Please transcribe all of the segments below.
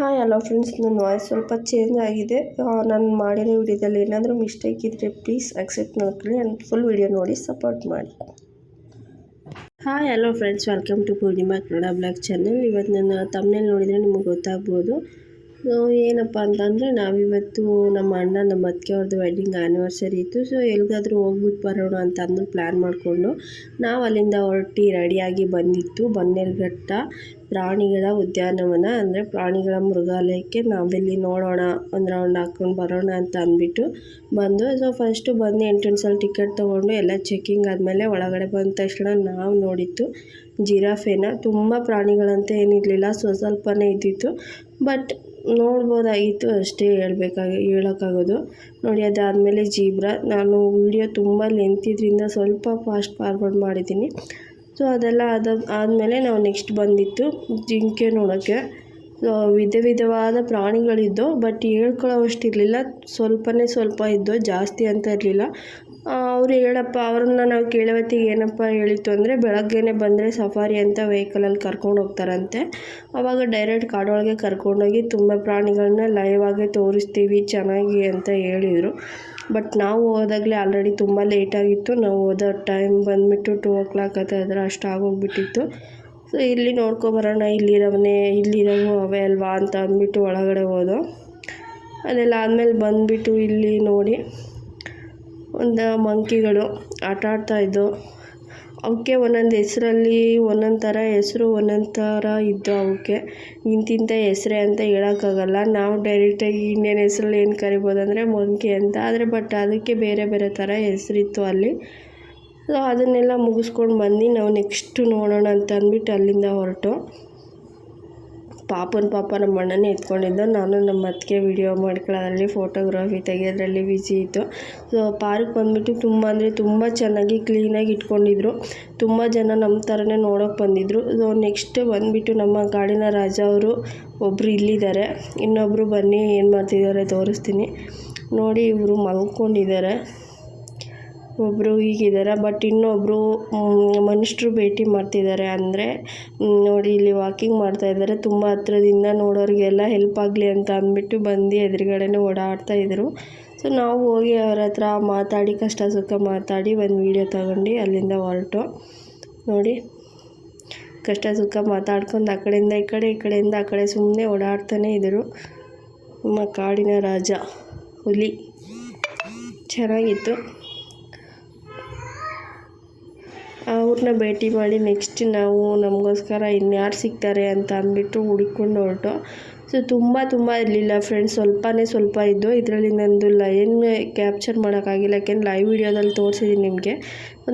Hi hello friends ನನ್ನ voice ಸ್ವಲ್ಪ change ಆಗಿದೆ. ನಾನು ಮಾಡಿರೋ ವಿಡಿಯೋದಲ್ಲಿ ಏನಾದರೂ ಮಿಸ್ಟೇಕ್ ಇದ್ದರೆ ಪ್ಲೀಸ್ ಅಕ್ಸೆಪ್ಟ್ ಮಾಡ್ಕೊಳ್ಳಿ ಆ್ಯಂಡ್ ಫುಲ್ ವಿಡಿಯೋ ನೋಡಿ ಸಪೋರ್ಟ್ ಮಾಡಿ. Hi hello friends welcome to Purnima Kannada blog channel ಇವತ್ತು ನನ್ನ ತಮ್ಮನೇಲಿ ನೋಡಿದರೆ ನಿಮಗೆ ಗೊತ್ತಾಗ್ಬೋದು. ಸೊ ಏನಪ್ಪ ಅಂತಂದರೆ ನಾವಿವತ್ತು ನಮ್ಮ ಅಣ್ಣ, ನಮ್ಮ ಅತ್ತಿಗೆ ಅವ್ರದ್ದು ವೆಡ್ಡಿಂಗ್ ಆ್ಯನಿವರ್ಸರಿ ಇತ್ತು. ಸೊ ಎಲ್ಲಿಗಾದರೂ ಹೋಗ್ಬಿಟ್ಟು ಬರೋಣ ಅಂತ ಅಂದು ಪ್ಲ್ಯಾನ್ ಮಾಡಿಕೊಂಡು ನಾವು ಅಲ್ಲಿಂದ ಹೊರಟಿ ರೆಡಿಯಾಗಿ ಬಂದಿತ್ತು. ಬನ್ನೇರುಘಟ್ಟ ಪ್ರಾಣಿಗಳ ಉದ್ಯಾನವನ ಅಂದರೆ ಪ್ರಾಣಿಗಳ ಮೃಗಾಲಯಕ್ಕೆ ನಾವಿಲ್ಲಿ ನೋಡೋಣ, ಒಂದು ರೌಂಡ್ ಹಾಕ್ಕೊಂಡು ಬರೋಣ ಅಂತ ಅಂದ್ಬಿಟ್ಟು ಬಂದು ಸೊ ಫಸ್ಟು ಬಂದು ಎಂಟ್ರೆನ್ಸಲ್ಲಿ ಟಿಕೆಟ್ ತೊಗೊಂಡು ಎಲ್ಲ ಚೆಕ್ಕಿಂಗ್ ಆದಮೇಲೆ ಒಳಗಡೆ ಬಂದ ತಕ್ಷಣ ನಾವು ನೋಡಿತ್ತು ಜಿರಾಫೆನ ತುಂಬ ಪ್ರಾಣಿಗಳಂತ ಏನಿರಲಿಲ್ಲ ಸ್ವ ಸ್ವಲ್ಪನೇ ಇದ್ದಿತ್ತು. ಬಟ್ ನೋಡ್ಬೋದಾಗಿತ್ತು, ಅಷ್ಟೇ ಹೇಳ್ಬೇಕಾಗಿ, ಹೇಳೋಕ್ಕಾಗೋದು. ನೋಡಿ, ಅದಾದಮೇಲೆ ಜೀಬ್ರಾ. ನಾನು ವಿಡಿಯೋ ತುಂಬ ಲೆಂತಿದ್ರಿಂದ ಸ್ವಲ್ಪ ಫಾಸ್ಟ್ ಫಾರ್ವರ್ಡ್ ಮಾಡಿದ್ದೀನಿ. ಸೊ ಅದೆಲ್ಲ ಅದ, ಆದಮೇಲೆ ನಾವು ನೆಕ್ಸ್ಟ್ ಬಂದಿತ್ತು, ಜಿಂಕೆ ನೋಡೋಕ್ಕೆ. ಸೊ ವಿಧ ವಿಧವಾದ ಪ್ರಾಣಿಗಳಿದ್ದೋ ಬಟ್ ಹೇಳ್ಕೊಳ್ಳೋವಷ್ಟಿರಲಿಲ್ಲ ಸ್ವಲ್ಪನೇ ಸ್ವಲ್ಪ ಇದ್ದೋ ಜಾಸ್ತಿ ಅಂತ ಇರಲಿಲ್ಲ. ಅವರು ಹೇಳಪ್ಪ, ಅವ್ರನ್ನ ನಾವು ಕೇಳೋತ್ತಿಗೆ ಏನಪ್ಪ ಹೇಳಿತ್ತು ಅಂದರೆ, ಬೆಳಗ್ಗೆನೇ ಬಂದರೆ ಸಫಾರಿ ಅಂತ ವೆಹಿಕಲಲ್ಲಿ ಕರ್ಕೊಂಡು ಹೋಗ್ತಾರಂತೆ. ಅವಾಗ ಡೈರೆಕ್ಟ್ ಕಾಡೊಳಗೆ ಕರ್ಕೊಂಡೋಗಿ ತುಂಬ ಪ್ರಾಣಿಗಳನ್ನ ಲೈವ್ ಆಗಿ ತೋರಿಸ್ತೀವಿ, ಚೆನ್ನಾಗಿ ಅಂತ ಹೇಳಿದರು. ಬಟ್ ನಾವು ಹೋದಾಗಲೇ ಆಲ್ರೆಡಿ ತುಂಬ ಲೇಟಾಗಿತ್ತು ನಾವು ಹೋದ ಟೈಮ್ ಬಂದುಬಿಟ್ಟು ಟೂ ಓ ಕ್ಲಾಕ್ ಅಥವಾ ಅಷ್ಟು ಆಗೋಗ್ಬಿಟ್ಟಿತ್ತು. ಸೊ ಇಲ್ಲಿ ನೋಡ್ಕೊಬರೋಣ ಇಲ್ಲಿರೋವೇ ಇಲ್ಲಿರೋವು ಅವೇ ಅಲ್ವಾ ಅಂತ ಅಂದ್ಬಿಟ್ಟು ಒಳಗಡೆ ಹೋದೋ. ಅದೆಲ್ಲ ಆದಮೇಲೆ ಬಂದುಬಿಟ್ಟು ಇಲ್ಲಿ ನೋಡಿ. ಒಂದು ಮಂಕಿಗಳು ಆಟ ಆಡ್ತಾಯಿದ್ದೋ ಅವಕ್ಕೆ ಒಂದೊಂದು ಹೆಸ್ರಲ್ಲಿ ಒಂದೊಂದು ಥರ ಹೆಸ್ರು, ಒಂದೊಂದು ಥರ ಇದ್ದವು ಅವಕ್ಕೆ. ಇಂತಿಂಥ ಹೆಸ್ರೇ ಅಂತ ಹೇಳೋಕ್ಕಾಗಲ್ಲ. ನಾವು ಡೈರೆಕ್ಟಾಗಿ ಇಂಡಿಯನ್ ಹೆಸ್ರಲ್ಲಿ ಏನು ಕರಿಬೋದು ಅಂದರೆ ಮಂಕಿ ಅಂತ. ಆದರೆ ಬಟ್ ಅದಕ್ಕೆ ಬೇರೆ ಬೇರೆ ಥರ ಹೆಸ್ರಿತ್ತು ಅಲ್ಲಿ. ಸೊ ಅದನ್ನೆಲ್ಲ ಮುಗಿಸ್ಕೊಂಡು ಬಂದು ನಾವು ನೆಕ್ಸ್ಟು ನೋಡೋಣ ಅಂತ ಅಂದ್ಬಿಟ್ಟು ಅಲ್ಲಿಂದ ಹೊರಟು. ಪಾಪನ ಪಾಪ ನಮ್ಮ ಅಣ್ಣನೇ ಎತ್ಕೊಂಡಿದ್ದ ನಾನು ನಮ್ಮ ಅತ್ತಿಗೆ ವಿಡಿಯೋ ಮಾಡ್ಕೊಳ್ಳೋದ್ರಲ್ಲಿ ಫೋಟೋಗ್ರಫಿ ತೆಗೆಯೋದ್ರಲ್ಲಿ ಬಿಜಿ ಇತ್ತು. ಸೊ ಪಾರ್ಕ್ ಬಂದುಬಿಟ್ಟು ತುಂಬ ಅಂದರೆ ತುಂಬ ಚೆನ್ನಾಗಿ ಕ್ಲೀನಾಗಿ ಇಟ್ಕೊಂಡಿದ್ರು. ತುಂಬ ಜನ ನಮ್ಮ ಥರನೇ ನೋಡೋಕೆ ಬಂದಿದ್ದರು ಸೊ ನೆಕ್ಸ್ಟ್ ಬಂದುಬಿಟ್ಟು ನಮ್ಮ ಗಾಡಿನ ರಾಜ ಅವರು ಒಬ್ಬರು ಇಲ್ಲಿದ್ದಾರೆ. ಇನ್ನೊಬ್ಬರು ಬನ್ನಿ ಏನು ಮಾಡ್ತಿದ್ದಾರೆ ತೋರಿಸ್ತೀನಿ. ನೋಡಿ ಇವರು ಮಲ್ಕೊಂಡಿದ್ದಾರೆ. ಒಬ್ಬರು ಹೀಗಿದ್ದಾರೆ ಬಟ್ ಇನ್ನೊಬ್ಬರು ಮನುಷ್ಯರು ಭೇಟಿ ಮಾಡ್ತಿದ್ದಾರೆ ಅಂದರೆ ನೋಡಿ ಇಲ್ಲಿ ವಾಕಿಂಗ್ ಮಾಡ್ತಾ ಇದ್ದಾರೆ ತುಂಬ ಹತ್ರದಿಂದ ನೋಡೋರಿಗೆಲ್ಲ ಹೆಲ್ಪ್ ಆಗಲಿ ಅಂತ ಅಂದ್ಬಿಟ್ಟು ಬಂದು ಎದುರುಗಡೆನೇ ಓಡಾಡ್ತಾ ಇದ್ದರು ಸೊ ನಾವು ಹೋಗಿ ಅವ್ರ ಹತ್ರ ಮಾತಾಡಿ, ಕಷ್ಟ ಸುಖ ಮಾತಾಡಿ ಒಂದು ವೀಡಿಯೋ ತಗೊಂಡು ಅಲ್ಲಿಂದ ಹೊರಟು. ನೋಡಿ, ಕಷ್ಟ ಸುಖ ಮಾತಾಡ್ಕೊಂಡು ಆ ಕಡೆಯಿಂದ ಈ ಕಡೆ, ಈ ಕಡೆಯಿಂದ ಆ ಕಡೆ ಸುಮ್ಮನೆ ಓಡಾಡ್ತಾನೆ ಇದ್ದರು ನಮ್ಮ ಕಾಡಿನ ರಾಜ ಹುಲಿ. ಚೆನ್ನಾಗಿತ್ತು. ಅವ್ರನ್ನ ಭೇಟಿ ಮಾಡಿ ನೆಕ್ಸ್ಟ್ ನಾವು ನಮಗೋಸ್ಕರ ಇನ್ಯಾರು ಸಿಗ್ತಾರೆ ಅಂತ ಅಂದ್ಬಿಟ್ಟು ಹುಡುಕೊಂಡು ಹೊರಟು. ಸೊ ತುಂಬ ತುಂಬ ಇರಲಿಲ್ಲ ಫ್ರೆಂಡ್ಸ್ ಸ್ವಲ್ಪನೇ ಸ್ವಲ್ಪ ಇದ್ದು ಇದರಲ್ಲಿ ನಂದು ಲೈನ್ ಕ್ಯಾಪ್ಚರ್ ಮಾಡೋಕ್ಕಾಗಿಲ್ಲ. ಯಾಕೆಂದ್ರೆ ಲೈವ್ ವೀಡಿಯೋದಲ್ಲಿ ತೋರಿಸಿದ್ದೀನಿ ನಿಮಗೆ.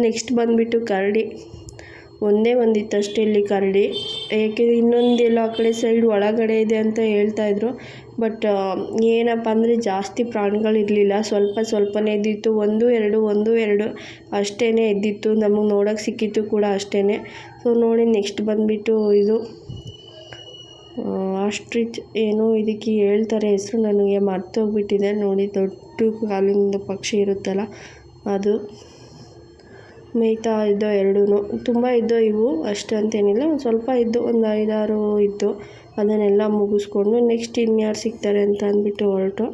ನೆಕ್ಸ್ಟ್ ಬಂದುಬಿಟ್ಟು ಕರಡಿ. ಒಂದೇ ಒಂದಿತ್ತು ಅಷ್ಟೇ ಇಲ್ಲಿ ಕರಡಿ. ಏಕೆಂದರೆ ಇನ್ನೊಂದೆಲ್ಲೋ ಆ ಕಡೆ ಸೈಡ್ ಒಳಗಡೆ ಇದೆ ಅಂತ ಹೇಳ್ತಾಯಿದ್ರು ಬಟ್ ಏನಪ್ಪ ಅಂದರೆ ಜಾಸ್ತಿ ಪ್ರಾಣಿಗಳಿರಲಿಲ್ಲ ಸ್ವಲ್ಪ ಸ್ವಲ್ಪನೇ ಇದ್ದಿತ್ತು. ಒಂದು, ಎರಡು ಒಂದು, ಎರಡು ಅಷ್ಟೇ ಇದ್ದಿತ್ತು. ನಮಗೆ ನೋಡೋಕೆ ಸಿಕ್ಕಿತ್ತು ಕೂಡ ಅಷ್ಟೇ ಸೊ ನೋಡಿ ನೆಕ್ಸ್ಟ್ ಬಂದುಬಿಟ್ಟು ಇದು ಆಸ್ಟ್ರಿಚ್ ಏನೋ ಇದಕ್ಕೆ ಹೇಳ್ತಾರೆ. ಹೆಸರು ನನಗೆ ಮರ್ತೋಗ್ಬಿಟ್ಟಿದೆ. ನೋಡಿ, ದೊಡ್ಡ ಕಾಲಿಂದ ಪಕ್ಷಿ ಇರುತ್ತಲ್ಲ ಅದು. ಮೇಯ್ತಾ ಇದ್ದೋ ಎರಡೂ ತುಂಬ ಇದ್ದೋ ಇವು ಅಷ್ಟಂತೇನಿಲ್ಲ ಒಂದು ಸ್ವಲ್ಪ ಇದ್ದು, ಒಂದು ಐದಾರು ಇತ್ತು ಅದನ್ನೆಲ್ಲ ಮುಗಿಸ್ಕೊಂಡು ನೆಕ್ಸ್ಟ್ ಇನ್ಯಾರು ಸಿಗ್ತಾರೆ ಅಂತ ಅಂದ್ಬಿಟ್ಟು ಹೊರಟು.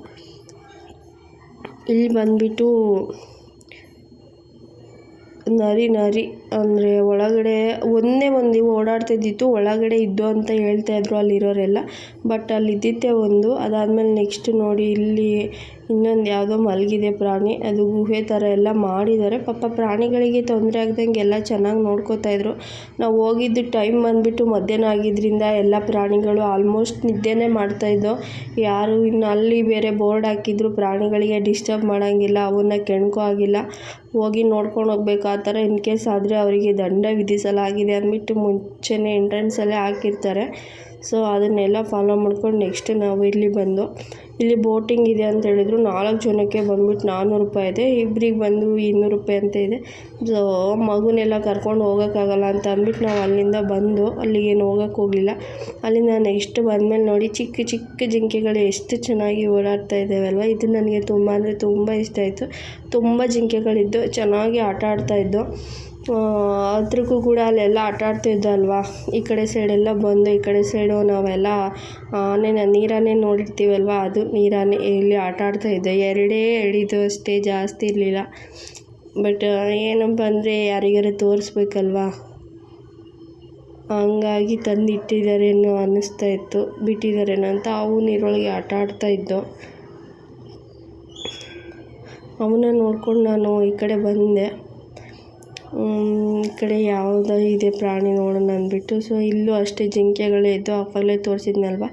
ಇಲ್ಲಿ ಬಂದುಬಿಟ್ಟು ನರಿ ನರಿ, ಅಂದರೆ ಒಳಗಡೆ ಒಂದೇ ಒಂದು ಓಡಾಡ್ತಿದ್ದಿತ್ತು ಒಳಗಡೆ ಇದ್ದು ಅಂತ ಹೇಳ್ತಾಯಿದ್ರು ಅಲ್ಲಿರೋರೆಲ್ಲ. ಬಟ್ ಅಲ್ಲಿ ಇದ್ದಿದ್ದೇ ಒಂದು, ಅದಾದಮೇಲೆ ನೆಕ್ಸ್ಟ್ ನೋಡಿ ಇಲ್ಲಿ ಇನ್ನೊಂದು ಯಾವುದೋ ಮಲಗಿದೆ ಪ್ರಾಣಿ, ಅದು ಗುಹೆ ಥರ ಎಲ್ಲ ಮಾಡಿದ್ದಾರೆ. ಪಾಪ ಪ್ರಾಣಿಗಳಿಗೆ ತೊಂದರೆ ಆಗ್ದಂಗೆ ಎಲ್ಲ ಚೆನ್ನಾಗಿ ನೋಡ್ಕೋತಾ ಇದ್ರು. ನಾವು ಹೋಗಿದ್ದು ಟೈಮ್ ಬಂದುಬಿಟ್ಟು ಮಧ್ಯಾಹ್ನ ಆಗಿದ್ದರಿಂದ ಎಲ್ಲ ಪ್ರಾಣಿಗಳು ಆಲ್ಮೋಸ್ಟ್ ನಿದ್ದೆನೇ ಮಾಡ್ತಾಯಿದ್ದೋ ಯಾರು ಇನ್ನು ಅಲ್ಲಿ ಬೇರೆ ಬೋರ್ಡ್ ಹಾಕಿದ್ರು ಪ್ರಾಣಿಗಳಿಗೆ ಡಿಸ್ಟರ್ಬ್ ಮಾಡೋಂಗಿಲ್ಲ, ಅವನ್ನ ಕೆಣ್ಕೋ ಆಗಿಲ್ಲ. ಹೋಗಿ ನೋಡ್ಕೊಂಡು ಹೋಗ್ಬೇಕು, ಆ ಥರ ಇನ್ ಕೇಸ್ ಆದರೆ ಅವರಿಗೆ ದಂಡ ವಿಧಿಸಲಾಗಿದೆ ಅಂದ್ಬಿಟ್ಟು ಮುಂಚೆನೇ ಎಂಟ್ರೆನ್ಸಲ್ಲೇ ಹಾಕಿರ್ತಾರೆ. ಸೊ ಅದನ್ನೆಲ್ಲ ಫಾಲೋ ಮಾಡ್ಕೊಂಡು ನೆಕ್ಸ್ಟ್ ನಾವು ಇಲ್ಲಿ ಬಂದು, ಇಲ್ಲಿ ಬೋಟಿಂಗ್ ಇದೆ ಅಂತ ಹೇಳಿದ್ರು. ನಾಲ್ಕು ಜನಕ್ಕೆ ಬಂದ್ಬಿಟ್ಟು ನಾನ್ನೂರು ರೂಪಾಯಿ ಇದೆ. ಇಬ್ರಿಗೆ ಬಂದು ಇನ್ನೂರು ರೂಪಾಯಿ ಅಂತ ಇದೆ. ಸೊ ಮಗುನೆಲ್ಲ ಕರ್ಕೊಂಡು ಹೋಗೋಕ್ಕಾಗಲ್ಲ ಅಂತ ಅಂದ್ಬಿಟ್ಟು ನಾವು ಅಲ್ಲಿಂದ ಬಂದು ಅಲ್ಲಿಗೇನು ಹೋಗೋಕ್ಕೆ ಹೋಗಲಿಲ್ಲ. ಅಲ್ಲಿಂದ ನೆಕ್ಸ್ಟ್ ಬಂದಮೇಲೆ ನೋಡಿ, ಚಿಕ್ಕ ಚಿಕ್ಕ ಜಿಂಕೆಗಳು ಎಷ್ಟು ಚೆನ್ನಾಗಿ ಓಡಾಡ್ತಾ ಇದ್ದಾವಲ್ವ. ಇದು ನನಗೆ ತುಂಬ ಅಂದರೆ ತುಂಬ ಇಷ್ಟ ಆಯಿತು. ತುಂಬ ಜಿಂಕೆಗಳಿದ್ದು, ಚೆನ್ನಾಗಿ ಆಟ ಆಡ್ತಾಯಿದ್ದು ಅದ್ರಿಗೂ ಕೂಡ ಅಲ್ಲೆಲ್ಲ ಆಟ ಆಡ್ತಿದ್ದಲ್ವಾ? ಈ ಕಡೆ ಸೈಡೆಲ್ಲ ಬಂದು, ಈ ಕಡೆ ಸೈಡು ನಾವೆಲ್ಲ ಆನೆನ ನೀರನ್ನೇ ನೋಡಿರ್ತೀವಲ್ವ? ಅದು ನೀರನ್ನೇ ಇಲ್ಲಿ ಆಟ ಆಡ್ತಾಯಿದ್ದೆ ಎರಡೇ ಹಿಡಿದು ಅಷ್ಟೇ ಜಾಸ್ತಿ ಇರಲಿಲ್ಲ. ಬಟ್ ಏನಪ್ಪ ಅಂದರೆ ಯಾರಿಗಾರು ತೋರಿಸ್ಬೇಕಲ್ವಾ? ಹಂಗಾಗಿ ತಂದಿಟ್ಟಿದ್ದಾರೇನೋ ಅನ್ನಿಸ್ತಾ ಇತ್ತು. ಬಿಟ್ಟಿದ್ದಾರೇನೋ ಅಂತ ಅವು ನೀರೊಳಗೆ ಆಟ ಆಡ್ತಾಯಿದ್ದೋ ಅವನ್ನ ನೋಡ್ಕೊಂಡು ನಾನು ಈ ಕಡೆ ಬಂದೆ. ಈ ಕಡೆ ಯಾವುದೋ ಇದೆ ಪ್ರಾಣಿ ನೋಡೋಣ ಅಂದ್ಬಿಟ್ಟು. ಸೊ ಇಲ್ಲೂ ಅಷ್ಟೇ ಜಿಂಕೆಗಳು ಇದ್ದು ಆವಾಗಲೇ ತೋರಿಸಿದ್ನಲ್ವ?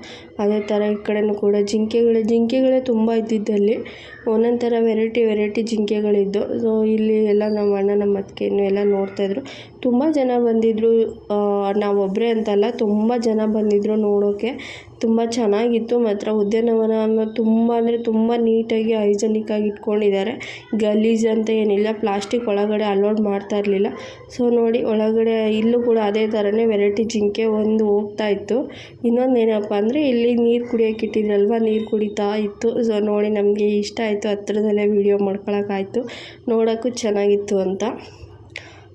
ಅದೇ ಥರ ಈ ಕಡೆಯೂ ಕೂಡ ಜಿಂಕೆಗಳು, ಜಿಂಕೆಗಳೇ ತುಂಬ ಇದ್ದಿದ್ದಲ್ಲಿ ಒಂದೊಂದು ಥರ ವೆರೈಟಿ ವೆರೈಟಿ ಜಿಂಕೆಗಳಿದ್ದು. ಸೊ ಇಲ್ಲಿ ಎಲ್ಲ ನಮ್ಮ ಅಣ್ಣ, ನಮ್ಮ ಅತ್ತಿಗೆನೂ ಎಲ್ಲ ನೋಡ್ತಾಯಿದ್ರು ತುಂಬ ಜನ ಬಂದಿದ್ದರು ನಾವೊಬ್ಬರೇ ಅಂತಲ್ಲ, ತುಂಬ ಜನ ಬಂದಿದ್ದರು ನೋಡೋಕ್ಕೆ ತುಂಬ ಚೆನ್ನಾಗಿತ್ತು, ಮಾತ್ರ ಉದ್ಯಾನವನ ತುಂಬ ಅಂದರೆ ತುಂಬ ನೀಟಾಗಿ ಹೈಜೆನಿಕ್ಕಾಗಿ ಇಟ್ಕೊಂಡಿದ್ದಾರೆ. ಗಲೀಜು ಅಂತ ಏನಿಲ್ಲ, ಪ್ಲಾಸ್ಟಿಕ್ ಒಳಗಡೆ ಅಲೋಡ್ ಮಾಡ್ತಾ ಇರಲಿಲ್ಲ. ಸೊ ನೋಡಿ, ಒಳಗಡೆ ಇಲ್ಲೂ ಕೂಡ ಅದೇ ಥರನೇ ವೆರೈಟಿ ಜಿಂಕೆ ಒಂದು ಹೋಗ್ತಾ ಇತ್ತು. ಇನ್ನೊಂದು ಏನಪ್ಪ ಅಂದರೆ, ಇಲ್ಲಿ ನೀರು ಕುಡಿಯೋಕೆ ಇಟ್ಟಿದ್ರಲ್ವ, ನೀರು ಕುಡಿತಾ ಇತ್ತು. ಸೊ ನೋಡಿ, ನಮಗೆ ಇಷ್ಟ ಆಯಿತು, ಹತ್ರದಲ್ಲೇ ವೀಡಿಯೋ ಮಾಡ್ಕೊಳಕ್ಕಾಯ್ತು ನೋಡೋಕ್ಕೂ ಚೆನ್ನಾಗಿತ್ತು ಅಂತ.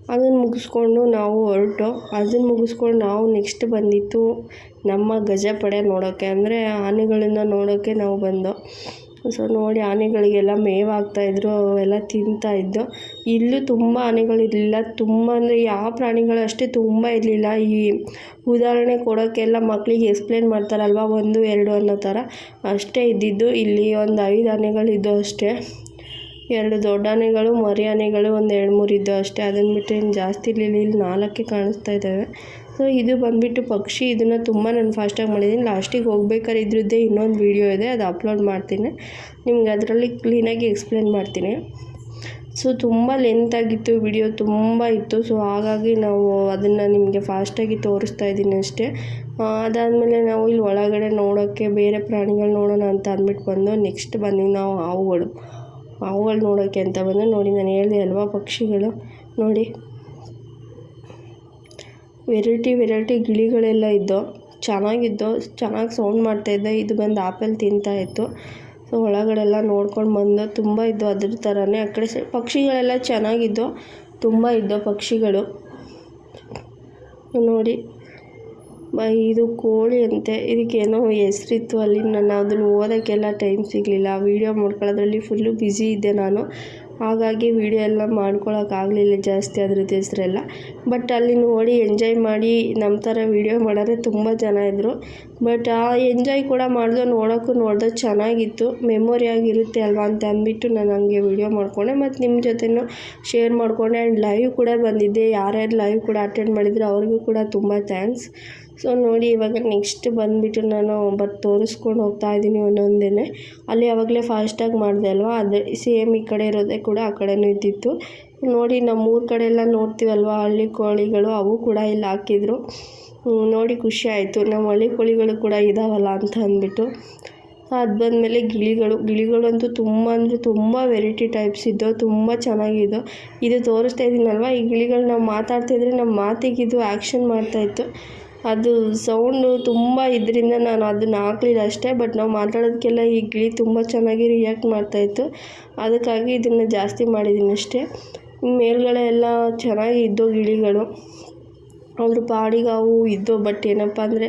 ಅದನ್ನು ಮುಗಿಸ್ಕೊಂಡು ನಾವು ಹೊರಟು. ಅದನ್ನು ಮುಗಿಸ್ಕೊಂಡು ನಾವು ನೆಕ್ಸ್ಟ್ ಬಂದಿತ್ತು ನಮ್ಮ ಗಜಪಡೆ ನೋಡೋಕ್ಕೆ ಅಂದರೆ ಆನೆಗಳನ್ನು ನೋಡೋಕ್ಕೆ ನಾವು ಬಂದೋ. ಸೊ ನೋಡಿ ಆನೆಗಳಿಗೆಲ್ಲ ಮೇವು ಹಾಕ್ತಾಯಿದ್ರು ಅವೆಲ್ಲ ತಿಂತಾಯಿದ್ದು ಇಲ್ಲೂ ತುಂಬ ಆನೆಗಳಿರಲಿಲ್ಲ ತುಂಬ ಅಂದರೆ ಯಾವ ಪ್ರಾಣಿಗಳು ಅಷ್ಟೇ ತುಂಬ ಇರಲಿಲ್ಲ. ಈ ಉದಾಹರಣೆ ಕೊಡೋಕ್ಕೆಲ್ಲ ಮಕ್ಕಳಿಗೆ ಎಕ್ಸ್ಪ್ಲೇನ್ ಮಾಡ್ತಾರಲ್ವ? ಒಂದು, ಎರಡು ಅನ್ನೋ ಥರ. ಅಷ್ಟೇ ಇದ್ದಿದ್ದು. ಇಲ್ಲಿ ಒಂದು ಐದು ಆನೆಗಳಿದ್ದು ಅಷ್ಟೇ. ಎರಡು ದೊಡ್ಡ ಆನೆಗಳು ಮರಿ ಆನೆಗಳು ಒಂದು ಎರಡು ಮೂರು ಇದ್ದವು ಅಷ್ಟೇ. ಅದನ್ನು ಬಿಟ್ಟರೆ ಇನ್ನು ಜಾಸ್ತಿ ಇರಲಿಲ್ಲ ಇಲ್ಲಿ ನಾಲ್ಕೇ ಕಾಣಿಸ್ತಾ ಇದ್ದಾವೆ. ಸೊ ಇದು ಬಂದುಬಿಟ್ಟು ಪಕ್ಷಿ. ಇದನ್ನು ತುಂಬ ನಾನು ಫಾಸ್ಟಾಗಿ ಮಾಡಿದ್ದೀನಿ ಲಾಸ್ಟಿಗೆ ಹೋಗ್ಬೇಕಾದ್ರೆ ಇದ್ರದ್ದೇ ಇನ್ನೊಂದು ವೀಡಿಯೋ ಇದೆ. ಅದು ಅಪ್ಲೋಡ್ ಮಾಡ್ತೀನಿ. ನಿಮ್ಗೆ ಅದರಲ್ಲಿ ಕ್ಲೀನಾಗಿ ಎಕ್ಸ್ಪ್ಲೇನ್ ಮಾಡ್ತೀನಿ. ಸೊ ತುಂಬ ಲೆಂತಾಗಿತ್ತು ವಿಡಿಯೋ ತುಂಬ ಇತ್ತು. ಸೊ ಹಾಗಾಗಿ ನಾವು ಅದನ್ನು ನಿಮಗೆ ಫಾಸ್ಟಾಗಿ ತೋರಿಸ್ತಾ ಇದ್ದೀನಿ ಅಷ್ಟೇ. ಅದಾದಮೇಲೆ ನಾವು ಇಲ್ಲಿ ಒಳಗಡೆ ನೋಡೋಕ್ಕೆ ಬೇರೆ ಪ್ರಾಣಿಗಳು ನೋಡೋಣ ಅಂತ ಅಂದ್ಬಿಟ್ಟು ಬಂದು ನೆಕ್ಸ್ಟ್ ಬಂದಿದ್ದು ನಾವು ಹಾವುಗಳು. ಹಾವುಗಳು ನೋಡೋಕ್ಕೆ ಅಂತ ಬಂದು ನೋಡಿ, ನಾನು ಹೇಳಿದೆ ಅಲ್ವಾ, ಪಕ್ಷಿಗಳು ನೋಡಿ. ವೆರೈಟಿ ವೆರೈಟಿ ಗಿಳಿಗಳೆಲ್ಲ ಇದ್ದೋ, ಚೆನ್ನಾಗಿದ್ದೋ, ಚೆನ್ನಾಗಿ ಸೌಂಡ್ ಮಾಡ್ತಾಯಿದ್ದೆ ಇದು ಬಂದು ಆಪಲ್ ತಿಂತಾಯಿತ್ತು ಸೊ ಒಳಗಡೆಲ್ಲ ನೋಡ್ಕೊಂಡು ಬಂದು ತುಂಬ ಇದ್ದು ಅದ್ರ ಥರನೇ ಆ ಕಡೆ ಪಕ್ಷಿಗಳೆಲ್ಲ ಚೆನ್ನಾಗಿದ್ದು, ತುಂಬ ಇದ್ದೋ ಪಕ್ಷಿಗಳು. ನೋಡಿ. ಇದು ಕೋಳಿ ಅಂತೆ. ಇದಕ್ಕೇನೋ ಹೆಸ್ರಿತ್ತು ಅಲ್ಲಿ. ನಾನು ಅದನ್ನು ಓದೋಕ್ಕೆಲ್ಲ ಟೈಮ್ ಸಿಗಲಿಲ್ಲ. ವೀಡಿಯೋ ಮಾಡ್ಕೊಳ್ಳೋದ್ರಲ್ಲಿ ಫುಲ್ಲು ಬ್ಯುಸಿ ಇದ್ದೆ ನಾನು. ಹಾಗಾಗಿ ವೀಡಿಯೋ ಎಲ್ಲ ಮಾಡ್ಕೊಳ್ಳೋಕ್ಕಾಗಲಿಲ್ಲ ಜಾಸ್ತಿ ಅದ್ರದ್ದು ಹೆಸರೆಲ್ಲ. ಬಟ್ ಅಲ್ಲಿ ನೋಡಿ ಎಂಜಾಯ್ ಮಾಡಿ ನಮ್ಮ ಥರ ವೀಡಿಯೋ ಮಾಡೋರೆ ತುಂಬ ಜನ ಇದ್ದರು ಬಟ್ ಆ ಎಂಜಾಯ್ ಕೂಡ ಮಾಡಿದ್ರು ನೋಡೋಕ್ಕೂ ನೋಡಿದ್ರೆ ಚೆನ್ನಾಗಿತ್ತು. ಮೆಮೊರಿ ಆಗಿರುತ್ತೆ ಅಲ್ವಾ ಅಂತ ಅಂದ್ಬಿಟ್ಟು ನಾನು ಹಂಗೆ ವೀಡಿಯೋ ಮಾಡಿಕೊಂಡೆ. ಮತ್ತು ನಿಮ್ಮ ಜೊತೆನೂ ಶೇರ್ ಮಾಡಿಕೊಂಡೆ. ಆ್ಯಂಡ್ ಲೈವ್ ಕೂಡ ಬಂದಿದ್ದೆ. ಯಾರ್ಯಾರು ಲೈವ್ ಕೂಡ ಅಟೆಂಡ್ ಮಾಡಿದ್ರು, ಅವ್ರಿಗೂ ಕೂಡ ತುಂಬ ಥ್ಯಾಂಕ್ಸ್ ಸೊ ನೋಡಿ, ಇವಾಗ ನೆಕ್ಸ್ಟ್ ಬಂದುಬಿಟ್ಟು ನಾನು ಬಟ್ ತೋರಿಸ್ಕೊಂಡು ಹೋಗ್ತಾ ಇದ್ದೀನಿ ಒಂದೊಂದೇ ಅಲ್ಲಿ ಯಾವಾಗಲೇ ಫಾಸ್ಟಾಗಿ ಮಾಡಿದೆ ಅಲ್ವಾ? ಅದೇ ಸೇಮ್ ಈ ಕಡೆ ಇರೋದೇ ಕೂಡ ಆ ಕಡೆನೂ ಇದ್ದಿತ್ತು. ನೋಡಿ ನಮ್ಮ ಊರ ಕಡೆ ಎಲ್ಲ ನೋಡ್ತೀವಲ್ವ? ಹಳ್ಳಿ ಕೋಳಿಗಳು ಅವು ಕೂಡ ಇಲ್ಲಿ ಹಾಕಿದ್ರು. ನೋಡಿ ಖುಷಿ ಆಯಿತು. ನಮ್ಮ ಹಳ್ಳಿ ಕೋಳಿಗಳು ಕೂಡ ಇದಾವಲ್ಲ ಅಂತ ಅಂದ್ಬಿಟ್ಟು. ಅದು ಬಂದಮೇಲೆ ಗಿಳಿಗಳು, ಗಿಳಿಗಳಂತೂ ತುಂಬ ಅಂದರೆ ತುಂಬ ವೆರೈಟಿ ಟೈಪ್ಸ್ ಇದ್ದೋ ತುಂಬ ಚೆನ್ನಾಗಿದ್ದವು. ಇದು ತೋರಿಸ್ತಾ ಇದ್ದೀನಲ್ವ? ಈ ಗಿಳಿಗಳು ನಾವು ಮಾತಾಡ್ತಿದ್ರೆ ನಮ್ಮ ಮಾತಿಗೆ ಇದು ಆ್ಯಕ್ಷನ್ ಮಾಡ್ತಾಯಿತ್ತು ಅದು ಸೌಂಡು ತುಂಬ ಇದರಿಂದ ನಾನು ಅದನ್ನು ಹಾಕ್ಲಿಲ್ಲ ಅಷ್ಟೇ ಬಟ್ ನಾವು ಮಾತಾಡೋದಕ್ಕೆಲ್ಲ ಈ ಗಿಳಿ ತುಂಬ ಚೆನ್ನಾಗಿ ರಿಯಾಕ್ಟ್ ಮಾಡ್ತಾಯಿತ್ತು ಅದಕ್ಕಾಗಿ ಇದನ್ನು ಜಾಸ್ತಿ ಮಾಡಿದ್ದೀನಿ ಅಷ್ಟೇ. ಮೇಲ್ಗಡೆ ಎಲ್ಲ ಚೆನ್ನಾಗಿ ಇದ್ದೋ ಗಿಳಿಗಳು. ಅದ್ರ ಪಾಡಿಗೆ ಅವು ಇದ್ದೋ ಬಟ್ ಏನಪ್ಪ ಅಂದರೆ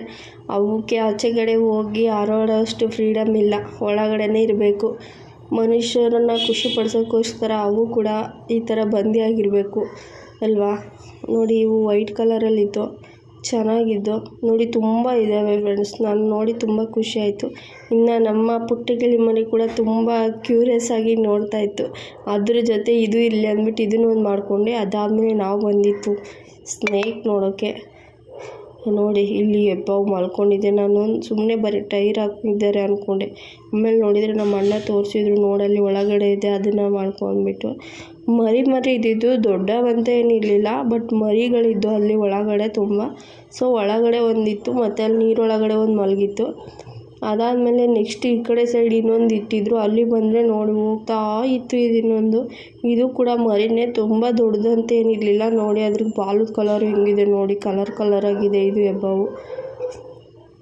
ಅವಕ್ಕೆ ಆಚೆಗಡೆ ಹೋಗಿ ಹಾರಾಡೋಷ್ಟು ಫ್ರೀಡಮ್ ಇಲ್ಲ. ಒಳಗಡೆನೇ ಇರಬೇಕು. ಮನುಷ್ಯರನ್ನು ಖುಷಿಪಡ್ಸೋಕ್ಕೋಸ್ಕರ ಅವು ಕೂಡ ಈ ಥರ ಬಂದಿಯಾಗಿರಬೇಕು, ಅಲ್ವಾ? ನೋಡಿ ಇವು ವೈಟ್ ಕಲರಲ್ಲಿತ್ತು ಚೆನ್ನಾಗಿದ್ದು. ನೋಡಿ, ತುಂಬ ಇದ್ದಾವೆ ಫ್ರೆಂಡ್ಸ್ ನಾನು ನೋಡಿ ತುಂಬ ಖುಷಿ ಆಯಿತು. ಇನ್ನು ನಮ್ಮ ಪುಟ್ಟ ಮನೆ ಕೂಡ ತುಂಬ ಕ್ಯೂರಿಯಸ್ ಆಗಿ ನೋಡ್ತಾ ಇತ್ತು. ಅದ್ರ ಜೊತೆ ಇದು ಇಲ್ಲಿ ಅಂದ್ಬಿಟ್ಟು ಇದನ್ನು ಒಂದು ಮಾಡಿಕೊಂಡೆ. ಅದಾದಮೇಲೆ ನಾವು ಬಂದಿತ್ತು ಸ್ನೇಕ್ ನೋಡೋಕ್ಕೆ ನೋಡಿ, ಇಲ್ಲಿ ಎಬ್ಬಾವ್ ಮಲ್ಕೊಂಡಿದ್ದೆ. ನಾನು ಸುಮ್ಮನೆ ಬರೀ ಟೈರ್ ಹಾಕಿದ್ದಾರೆ ಅಂದ್ಕೊಂಡೆ ಆಮೇಲೆ ನೋಡಿದರೆ ನಮ್ಮ ಅಣ್ಣ ತೋರಿಸಿದ್ರು. ನೋಡಲ್ಲಿ ಒಳಗಡೆ ಇದೆ, ಅದನ್ನು ಮಾಡ್ಕೊಂಡ್ಬಿಟ್ಟು. ಮರಿ ಮರಿ ಇದ್ದಿದ್ದು ದೊಡ್ಡವಂತ ಏನಿರಲಿಲ್ಲ ಬಟ್ ಮರಿಗಳಿದ್ದು ಅಲ್ಲಿ ಒಳಗಡೆ ತುಂಬ. ಸೊ ಒಳಗಡೆ ಒಂದಿತ್ತು, ಮತ್ತು ಅಲ್ಲಿ ನೀರೊಳಗಡೆ ಒಂದು ಮಲಗಿತ್ತು. ಅದಾದಮೇಲೆ ನೆಕ್ಸ್ಟ್ ಈ ಕಡೆ ಸೈಡ್ ಇನ್ನೊಂದು ಇಟ್ಟಿದ್ರು. ಅಲ್ಲಿ ಬಂದರೆ ನೋಡಿ ಹೋಗ್ತಾ ಇತ್ತು ಇದು ಇನ್ನೊಂದು. ಇದು ಕೂಡ ಮರಿನೇ ತುಂಬ ದೊಡ್ಡದಂತ ಏನಿರಲಿಲ್ಲ ನೋಡಿ ಅದ್ರ ಬಾಲದ ಕಲರ್ ಹೆಂಗಿದೆ, ನೋಡಿ ಕಲರ್ ಕಲರ್ ಆಗಿದೆ ಇದು ಹೆಬ್ಬಾವು.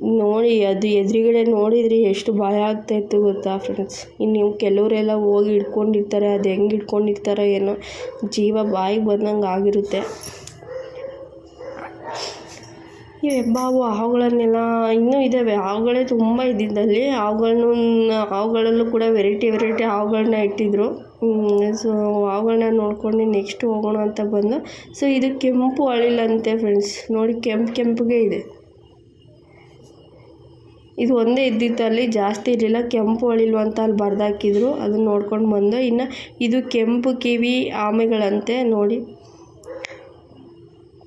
ನೋಡಿ, ಅದು ಎದುರುಗಡೆ ನೋಡಿದರೆ ಎಷ್ಟು ಭಯ ಆಗ್ತಾಯಿತ್ತು ಗೊತ್ತಾ ಫ್ರೆಂಡ್ಸ್ ಇನ್ನು ನೀವು ಕೆಲವರೆಲ್ಲ ಹೋಗಿ ಹಿಡ್ಕೊಂಡಿರ್ತಾರೆ, ಅದು ಹೆಂಗೆ ಹಿಡ್ಕೊಂಡಿರ್ತಾರೋ ಏನೋ, ಜೀವ ಬಾಯಿಗೆ ಬಂದಂಗೆ ಆಗಿರುತ್ತೆ. ಈ ಹೆಬ್ಬಾವು ಹಾವುಗಳನ್ನೆಲ್ಲ ಇನ್ನೂ ಇದ್ದಾವೆ. ಹಾವುಗಳೇ ತುಂಬ ಇದ್ದಿದ್ದಲ್ಲಿ ಹಾವುಗಳನ್ನು, ಹಾವುಗಳಲ್ಲೂ ಕೂಡ ವೆರೈಟಿ ವೆರೈಟಿ ಹಾವುಗಳನ್ನ ಇಟ್ಟಿದ್ರು. ಸೊ ಹಾವುಗಳನ್ನ ನೋಡ್ಕೊಂಡು ನೆಕ್ಸ್ಟ್ ಹೋಗೋಣ ಅಂತ ಬಂದು. ಸೊ ಇದು ಕೆಂಪು ಅಳಿಲಂತೆ ಫ್ರೆಂಡ್ಸ್ ನೋಡಿ, ಕೆಂಪು, ಕೆಂಪಿಗೆ ಇದೆ. ಇದು ಒಂದೇ ಇದ್ದಿದ್ದಲ್ಲಿ ಜಾಸ್ತಿ ಇರಲಿಲ್ಲ, ಕೆಂಪು ಅಳಿಲು ಅಂತ ಅಲ್ಲಿ ಬರ್ದಾಕಿದ್ರು. ಅದನ್ನು ನೋಡ್ಕೊಂಡು ಬಂದು, ಇನ್ನು ಇದು ಕೆಂಪು ಕಿವಿ ಆಮೆಗಳಂತೆ ನೋಡಿ.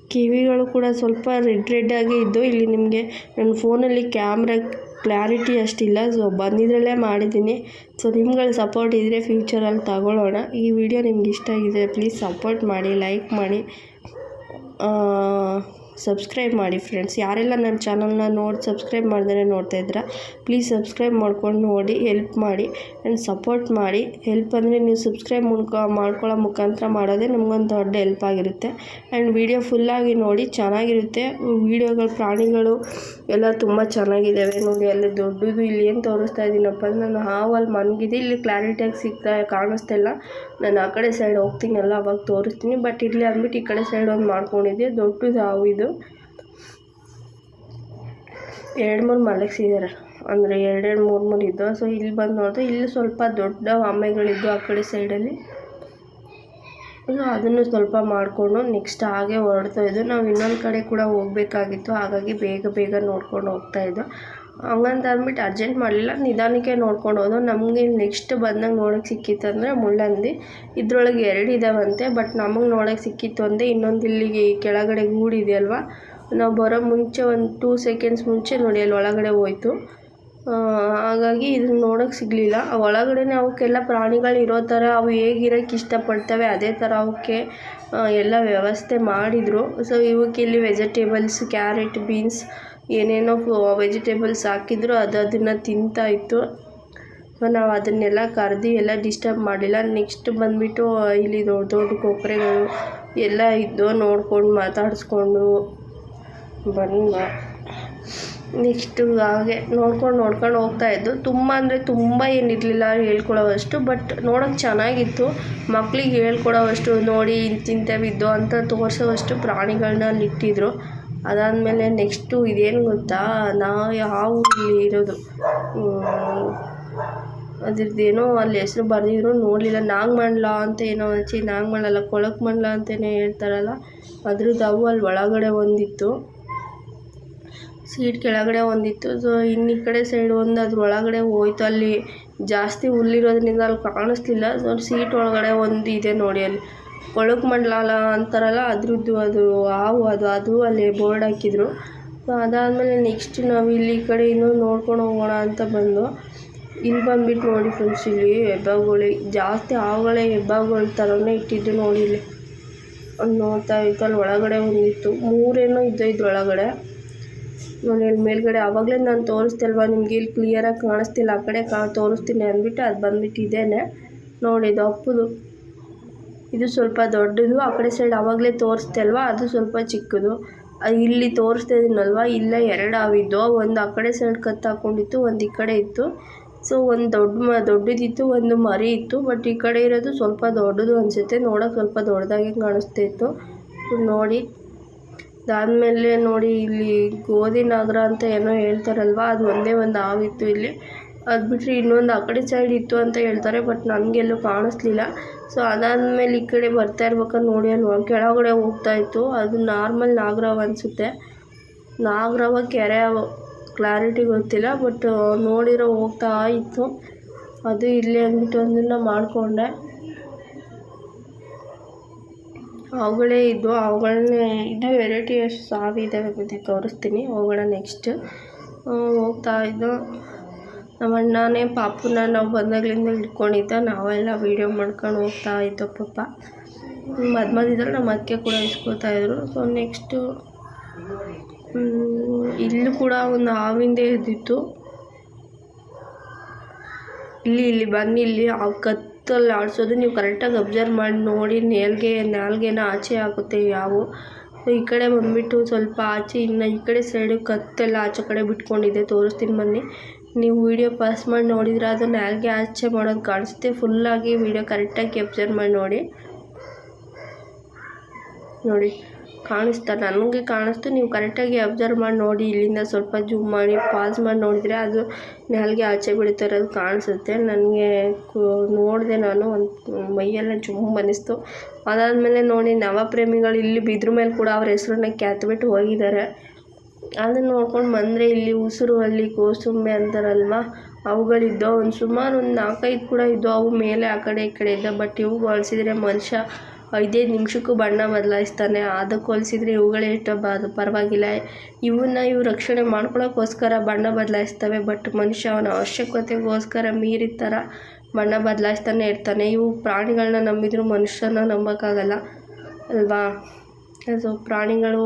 ಕಿವಿಗಳು ಕೂಡ ಸ್ವಲ್ಪ ರೆಡ್ ರೆಡ್ ಆಗಿ ಇದ್ದು, ಇಲ್ಲಿ ನಿಮಗೆ ನನ್ನ ಫೋನಲ್ಲಿ ಕ್ಯಾಮ್ರಾ ಕ್ಲಾರಿಟಿ ಅಷ್ಟಿಲ್ಲ. ಸೊ, ಬಂದಿದ್ರಲ್ಲೇ ಮಾಡಿದ್ದೀನಿ. ಸೊ, ನಿಮ್ಗಳ ಸಪೋರ್ಟ್ ಇದ್ದರೆ ಫ್ಯೂಚರಲ್ಲಿ ತಗೊಳ್ಳೋಣ. ಈ ವಿಡಿಯೋ ನಿಮ್ಗೆ ಇಷ್ಟ ಆಗಿದೆ ಪ್ಲೀಸ್ ಸಪೋರ್ಟ್ ಮಾಡಿ, ಲೈಕ್ ಮಾಡಿ. ಸಬ್ಸ್ಕ್ರೈಬ್ ಮಾಡಿ ಫ್ರೆಂಡ್ಸ್. ಯಾರೆಲ್ಲ ನನ್ನ ಚಾನಲ್ನ ನೋಡಿ ಸಬ್ಸ್ಕ್ರೈಬ್ ಮಾಡ್ದೇ ನೋಡ್ತಾ ಇದ್ದೀರಾ, ಪ್ಲೀಸ್ ಸಬ್ಸ್ಕ್ರೈಬ್ ಮಾಡ್ಕೊಂಡು ನೋಡಿ, ಹೆಲ್ಪ್ ಮಾಡಿ ಆ್ಯಂಡ್ ಸಪೋರ್ಟ್ ಮಾಡಿ. ಹೆಲ್ಪ್ ಅಂದರೆ ನೀವು ಸಬ್ಸ್ಕ್ರೈಬ್ ಮುನ್ಕೊ, ಮಾಡ್ಕೊಳ್ಳೋ ಮುಖಾಂತರ ಮಾಡೋದೇ ನಮಗೊಂದು ದೊಡ್ಡ ಹೆಲ್ಪ್ ಆಗಿರುತ್ತೆ. ಆ್ಯಂಡ್ ವಿಡಿಯೋ ಫುಲ್ಲಾಗಿ ನೋಡಿ, ಚೆನ್ನಾಗಿರುತ್ತೆ. ವೀಡಿಯೋಗಳು, ಪ್ರಾಣಿಗಳು ಎಲ್ಲ ತುಂಬ ಚೆನ್ನಾಗಿದ್ದಾವೆ. ನೋಡಿ, ಅಲ್ಲಿ ದೊಡ್ಡದು ಇಲ್ಲಿ ಏನು ತೋರಿಸ್ತಾ ಇದ್ದೀನಪ್ಪ ಅಂದರೆ ನಾನು ಹಾವಲ್ಲಿ ಮನಗಿದೆ ಇಲ್ಲಿ ಕ್ಲಾರಿಟಿಯಾಗಿ ಸಿಗ್ತಾ ಕಾಣಿಸ್ತಾ ನಾನು ಆ ಕಡೆ ಸೈಡ್ ಹೋಗ್ತೀನಲ್ಲ, ಅವಾಗ ತೋರಿಸ್ತೀನಿ. ಬಟ್ ಇಲ್ಲಿ ಅಂದ್ಬಿಟ್ಟು ಈ ಕಡೆ ಸೈಡ್ ಒಂದು ಮಾಡ್ಕೊಂಡಿದ್ದೆ. ದೊಡ್ಡದು ಹಾವು ಇದು. ಎರಡು ಮೂರು ಮಲಗಿಸಿದ್ದಾರೆ ಅಂದರೆ ಎರಡೆರಡು ಮೂರು ಮೂರು ಇದ್ದವು. ಸೊ ಇಲ್ಲಿ ಬಂದು ನೋಡಿದ್ರೆ ಇಲ್ಲಿ ಸ್ವಲ್ಪ ದೊಡ್ಡ ಆಮೆಗಳಿದ್ದು ಆ ಕಡೆ ಸೈಡಲ್ಲಿ ಅದನ್ನು ಸ್ವಲ್ಪ ಮಾಡಿಕೊಂಡು ನೆಕ್ಸ್ಟ್ ಹಾಗೆ ಹೊರಡ್ತಾ ಇದ್ದು ನಾವು ಇನ್ನೊಂದು ಕಡೆ ಕೂಡ ಹೋಗಬೇಕಾಗಿತ್ತು. ಹಾಗಾಗಿ ಬೇಗ ಬೇಗ ನೋಡ್ಕೊಂಡು ಹೋಗ್ತಾಯಿದ್ದು ಹಂಗಂತ ಅಂದ್ಬಿಟ್ಟು ಅರ್ಜೆಂಟ್ ಮಾಡಲಿಲ್ಲ. ನಿಧಾನಕ್ಕೆ ನೋಡ್ಕೊಂಡು ಹೋದೋ ನಮಗೆ ನೆಕ್ಸ್ಟ್ ಬಂದಂಗೆ ನೋಡೋಕ್ಕೆ ಸಿಕ್ಕಿತ್ತು ಅಂದರೆ ಮುಳ್ಳಂದಿ. ಇದ್ರೊಳಗೆ ಎರಡು ಇದ್ದಾವಂತೆ ಬಟ್ ನಮಗೆ ನೋಡೋಕ್ಕೆ ಸಿಕ್ಕಿತ್ತು ಅಂದರೆ ಇನ್ನೊಂದು ಇಲ್ಲಿಗೆ ಕೆಳಗಡೆ ಗೂಡಿದೆಯಲ್ವ ನಾವು ಬರೋ ಮುಂಚೆ ಒಂದು ಟೂ ಸೆಕೆಂಡ್ಸ್ ಮುಂಚೆ ನೋಡಿ, ಅಲ್ಲಿ ಒಳಗಡೆ ಹೋಯ್ತು. ಹಾಗಾಗಿ ಇದನ್ನ ನೋಡೋಕ್ಕೆ ಸಿಗಲಿಲ್ಲ. ಒಳಗಡೆ ಅವಕ್ಕೆಲ್ಲ ಪ್ರಾಣಿಗಳು ಇರೋ ಥರ ಅವು ಹೇಗಿರೋಕ್ಕೆ ಇಷ್ಟಪಡ್ತವೆ, ಅದೇ ಥರ ಅವಕ್ಕೆ ಎಲ್ಲ ವ್ಯವಸ್ಥೆ ಮಾಡಿದರು. ಸೊ ಇವಕ್ಕೆ ಇಲ್ಲಿ ವೆಜಿಟೇಬಲ್ಸ್ ಕ್ಯಾರೆಟ್ ಬೀನ್ಸ್ ಏನೇನೋ ವೆಜಿಟೇಬಲ್ಸ್ ಹಾಕಿದ್ರು ಅದು ಅದನ್ನು ತಿಂತಾ ಇತ್ತು. ಸೊ, ನಾವು ಅದನ್ನೆಲ್ಲ ಕರೆದು ಎಲ್ಲ ಡಿಸ್ಟರ್ಬ್ ಮಾಡಿಲ್ಲ. ನೆಕ್ಸ್ಟ್ ಬಂದುಬಿಟ್ಟು ಇಲ್ಲಿ ದೊಡ್ಡ ದೊಡ್ಡ ಕೊಕ್ಕರೆಗಳು ಎಲ್ಲ ಇದ್ದು ನೋಡ್ಕೊಂಡು ಮಾತಾಡಿಸ್ಕೊಂಡು ಬಂದ ನೆಕ್ಸ್ಟು ಹಾಗೆ ನೋಡ್ಕೊಂಡು ನೋಡ್ಕೊಂಡು ಹೋಗ್ತಾ ಇದ್ದು. ತುಂಬ ಅಂದರೆ ತುಂಬ ಏನಿರಲಿಲ್ಲ ಹೇಳ್ಕೊಳ್ಳೋವಷ್ಟು, ಬಟ್ ನೋಡೋಕ್ಕೆ ಚೆನ್ನಾಗಿತ್ತು. ಮಕ್ಕಳಿಗೆ ಹೇಳ್ಕೊಡೋವಷ್ಟು, ನೋಡಿ ಇಂತಿಂಥವಿದ್ದು ಅಂತ ತೋರಿಸೋವಷ್ಟು ಪ್ರಾಣಿಗಳನ್ನ ಅಲ್ಲಿ ಇಟ್ಟಿದ್ರು ಅದಾದಮೇಲೆ ನೆಕ್ಸ್ಟು ಇದೇನು ಗೊತ್ತಾ? ನಾವು ಯಾವ ಊರಲ್ಲಿ ಇರೋದು? ಅದ್ರದ್ದೇನೋ ಅಲ್ಲಿ ಹೆಸ್ರು ಬರೆದಿದ್ರು, ನೋಡಲಿಲ್ಲ. ನಾಗಮಂಡ್ಲ ಅಂತ ಏನೋ ಅನ್ಸಿ ನಾಗ ಮಂಡಲ ಕೊಳಕು ಮಂಡಲ ಅಂತಲೇ ಹೇಳ್ತಾರಲ್ಲ, ಅದ್ರದ್ದು ಅವು ಅಲ್ಲಿ ಒಳಗಡೆ ಒಂದಿತ್ತು. ಸೀಟ್ ಕೆಳಗಡೆ ಒಂದಿತ್ತು. ಸೊ ಇನ್ನು ಕಡೆ ಸೈಡ್ ಒಂದು ಅದ್ರ ಒಳಗಡೆ ಹೋಯ್ತು. ಅಲ್ಲಿ ಜಾಸ್ತಿ ಹುಲ್ಲಿರೋದ್ರಿಂದ ಅಲ್ಲಿ ಕಾಣಿಸ್ಲಿಲ್ಲ. ಸೊ ಸೀಟ್ ಒಳಗಡೆ ಒಂದು ಇದೆ ನೋಡಿ ಅಲ್ಲಿ. ಕೊಳಕು ಮಂಡಲ ಅಂತಾರಲ್ಲ, ಅದ್ರದ್ದು ಅದು ಹಾವು ಅದು ಅದು ಅಲ್ಲಿ ಬೋರ್ಡ್ ಹಾಕಿದ್ರು. ಸೊ ಅದಾದಮೇಲೆ ನೆಕ್ಸ್ಟ್ ನಾವು ಇಲ್ಲಿ ಈ ಕಡೆ ಇನ್ನೂ ನೋಡ್ಕೊಂಡು ಹೋಗೋಣ ಅಂತ ಬಂದು, ಇಲ್ಲಿ ಬಂದ್ಬಿಟ್ಟು ನೋಡಿ ಫ್ರೆಂಡ್ಸ್ ಇಲ್ಲಿ ಹೆಬ್ಬಾವುಗಳು ಜಾಸ್ತಿ ಹಾವುಗಳೇ ಹೆಬ್ಬಾವುಗಳ ಥರನೇ ಇಟ್ಟಿದ್ದು ನೋಡಿ ಇಲ್ಲಿ. ನೋಡ್ತಾ ಇತ್ತು ಅಲ್ಲಿ ಒಳಗಡೆ ಒಂದಿತ್ತು. ಮೂರೇನೋ ಇದ್ದು ಇದ್ರೊಳಗಡೆ. ನೋಡಿ, ಅಲ್ಲಿ ಮೇಲ್ಗಡೆ ಆವಾಗಲೇ ನಾನು ತೋರಿಸ್ತಿಲ್ವಾ ನಿಮಗೆ? ಇಲ್ಲಿ ಕ್ಲಿಯರಾಗಿ ಕಾಣಿಸ್ತಿಲ್ಲ. ಆ ಕಡೆ ಕಾ, ತೋರಿಸ್ತೀನಿ ಅಂದ್ಬಿಟ್ಟು ಅದು ಬಂದ್ಬಿಟ್ಟು ಇದೇನೆ. ನೋಡಿ, ಇದು ಅಪ್ಪುದು. ಇದು ಸ್ವಲ್ಪ ದೊಡ್ಡದು, ಆ ಕಡೆ ಸೈಡ್ ಆವಾಗಲೇ ತೋರಿಸ್ದೆ ಅಲ್ವಾ? ಅದು ಸ್ವಲ್ಪ ಚಿಕ್ಕದು. ಇಲ್ಲಿ ತೋರಿಸ್ತಾ ಇದ್ದೀನಲ್ವ ಇಲ್ಲೇ, ಎರಡು ಹಾವಿದ್ದು ಒಂದು ಆ ಕಡೆ ಸೈಡ್ ಕತ್ತು ಹಾಕೊಂಡಿತ್ತು, ಒಂದು ಈ ಕಡೆ ಇತ್ತು. ಸೊ ಒಂದು ದೊಡ್ಡ ಮ, ದೊಡ್ಡದಿತ್ತು, ಒಂದು ಮರಿ ಇತ್ತು. ಬಟ್ ಈ ಕಡೆ ಇರೋದು ಸ್ವಲ್ಪ ದೊಡ್ಡದು ಅನಿಸುತ್ತೆ. ನೋಡೋಕೆ ಸ್ವಲ್ಪ ದೊಡ್ಡದಾಗಿ ಕಾಣಿಸ್ತಾ ಇತ್ತು. ನೋಡಿ. ಅದಾದಮೇಲೆ ನೋಡಿ, ಇಲ್ಲಿ ಗೋಧಿ ನಾಗರ ಅಂತ ಏನೋ ಹೇಳ್ತಾರಲ್ವ? ಅದು ಒಂದೇ ಒಂದು ಆವಿತ್ತು ಇಲ್ಲಿ. ಅದು ಬಿಟ್ಟರೆ ಇನ್ನೊಂದು ಆ ಕಡೆ ಸೈಡ್ ಇತ್ತು ಅಂತ ಹೇಳ್ತಾರೆ ಬಟ್ ನನಗೆಲ್ಲೂ ಕಾಣಿಸ್ಲಿಲ್ಲ. ಸೊ ಅದಾದಮೇಲೆ ಈ ಕಡೆ ಬರ್ತಾ ಇರ್ಬೇಕಾದ್ರೆ ನೋಡಿ ಅಲ್ಲಿ ಕೆಳಗಡೆ ಹೋಗ್ತಾ ಇತ್ತು. ಅದು ನಾರ್ಮಲ್ ನಾಗರಹಾವು ಅನಿಸುತ್ತೆ. ನಾಗರಾವ ಕೆರೆ ಕ್ಲಾರಿಟಿ ಗೊತ್ತಿಲ್ಲ ಬಟ್ ನೋಡಿರೋ ಹೋಗ್ತಾ ಇತ್ತು. ಅದು ಇಲ್ಲಿ ಅಂದ್ಬಿಟ್ಟು ಒಂದನ್ನ ಮಾಡಿಕೊಂಡೆ. ಅವುಗಳೇ ಇದ್ದು ಅವುಗಳನ್ನೇ, ಇನ್ನೂ ವೆರೈಟಿ ಎಷ್ಟು ಸಾವಿದ್ದಾವೆ ಇದೆ ತೋರಿಸ್ತೀನಿ. ಅವುಗಳ ನೆಕ್ಸ್ಟ್ ಹೋಗ್ತಾ ಇದ್ದು ನಮ್ಮ ಅಣ್ಣನೇ ಪಾಪುನ ನಾವು ಬಂದಾಗಲಿಂದ ಹಿಡ್ಕೊಂಡಿದ್ದ, ನಾವೆಲ್ಲ ವೀಡಿಯೋ ಮಾಡ್ಕೊಂಡು ಹೋಗ್ತಾ ಇದ್ದೋ ಪಾಪ. ಮದ್ ಮಧ್ಯದಲ್ಲಿ ನಮ್ಮ ಅದಕ್ಕೆ ಕೂಡ ಇಸ್ಕೊತಾಯಿದ್ರು ಸೊ ನೆಕ್ಸ್ಟು ಇಲ್ಲೂ ಕೂಡ ಒಂದು ಹಾವಿಂದೆ ಇದ್ದಿತ್ತು. ಇಲ್ಲಿ ಇಲ್ಲಿ ಬನ್ನಿ, ಇಲ್ಲಿ ಹಾವು ಕತ್ತಲ್ಲಿ ಆಡಿಸೋದು. ನೀವು ಕರೆಕ್ಟಾಗಿ ಅಬ್ಸರ್ವ್ ಮಾಡಿ ನೋಡಿ ನೇಲ್ಗೆ ನಾಲ್ಗೆನ ಆಚೆ ಆಗುತ್ತೆ ಯಾವು ಈ ಕಡೆ ಬಂದುಬಿಟ್ಟು ಸ್ವಲ್ಪ ಆಚೆ, ಇನ್ನು ಈ ಕಡೆ ಸೈಡು ಕತ್ತೆಲ್ಲ ಆಚೆ ಕಡೆ ಬಿಟ್ಕೊಂಡಿದೆ. ತೋರಿಸ್ತೀನಿ ಬನ್ನಿ. ನೀವು ವೀಡಿಯೋ ಪಾಸ್ ಮಾಡಿ ನೋಡಿದ್ರೆ ಅದು ನಾಲ್ಗೆ ಆಚೆ ಮಾಡೋದು ಕಾಣಿಸುತ್ತೆ. ಫುಲ್ಲಾಗಿ ವೀಡಿಯೋ ಕರೆಕ್ಟಾಗಿ ಕ್ಯಾಪ್ಚರ್ ಮಾಡಿ ನೋಡಿ. ನೋಡಿ, ಕಾಣಿಸ್ತಾ ನನಗೆ ಕಾಣಿಸ್ತು. ನೀವು ಕರೆಕ್ಟಾಗಿ ಅಬ್ಸರ್ವ್ ಮಾಡಿ ನೋಡಿ. ಇಲ್ಲಿಂದ ಸ್ವಲ್ಪ ಜೂಮ್ ಮಾಡಿ ಪಾಸ್ ಮಾಡಿ ನೋಡಿದರೆ ಅದು ನಾಲ್ಗೆ ಆಚೆ ಬೀಳ್ತಾ ಇರೋದು ಕಾಣಿಸುತ್ತೆ. ನನಗೆ ನೋಡಿದೆ ನಾನು ಒಂದು ಮೈಯೆಲ್ಲ ಜುಮ್ ಅನ್ನಿಸ್ತು. ಅದಾದಮೇಲೆ ನೋಡಿ, ನವಪ್ರೇಮಿಗಳು ಇಲ್ಲಿ ಬಿದ್ರ ಮೇಲೆ ಕೂಡ ಅವ್ರ ಹೆಸ್ರನ್ನ ಕ್ಯಾತ್ಬಿಟ್ಟು ಹೋಗಿದ್ದಾರೆ. ಅದನ್ನು ನೋಡ್ಕೊಂಡು ಬಂದರೆ ಇಲ್ಲಿ ಉಸಿರು ಅಲ್ಲಿ ಕೋಸುಂಬೆ ಅಂತಾರಲ್ವ, ಅವುಗಳಿದ್ದೋ ಒಂದು ಸುಮಾರು ಒಂದು ನಾಲ್ಕೈದು ಕೂಡ ಇದ್ದೋ ಅವು ಮೇಲೆ ಆ ಕಡೆ ಈ ಕಡೆ ಇದ್ದ ಬಟ್ ಇವು ಹೋಲಿಸಿದ್ರೆ ಮನುಷ್ಯ ಐದೈದು ನಿಮಿಷಕ್ಕೂ ಬಣ್ಣ ಬದಲಾಯಿಸ್ತಾನೆ. ಅದಕ್ಕೆ ಹೋಲಿಸಿದ್ರೆ ಇವುಗಳೇ ಇಷ್ಟ ಪರವಾಗಿಲ್ಲ. ಇವನ್ನ ಇವು ರಕ್ಷಣೆ ಮಾಡ್ಕೊಳ್ಳೋಕ್ಕೋಸ್ಕರ ಬಣ್ಣ ಬದಲಾಯಿಸ್ತವೆ ಬಟ್ ಮನುಷ್ಯ ಅವನ ಅವಶ್ಯಕತೆಗೋಸ್ಕರ ಮೀರಿದ ಥರ ಬಣ್ಣ ಬದಲಾಯಿಸ್ತಾನೆ ಇರ್ತಾನೆ. ಇವು ಪ್ರಾಣಿಗಳನ್ನ ನಂಬಿದ್ರು ಮನುಷ್ಯನ ನಂಬೋಕ್ಕಾಗಲ್ಲ, ಅಲ್ವಾ? ಅದು ಪ್ರಾಣಿಗಳು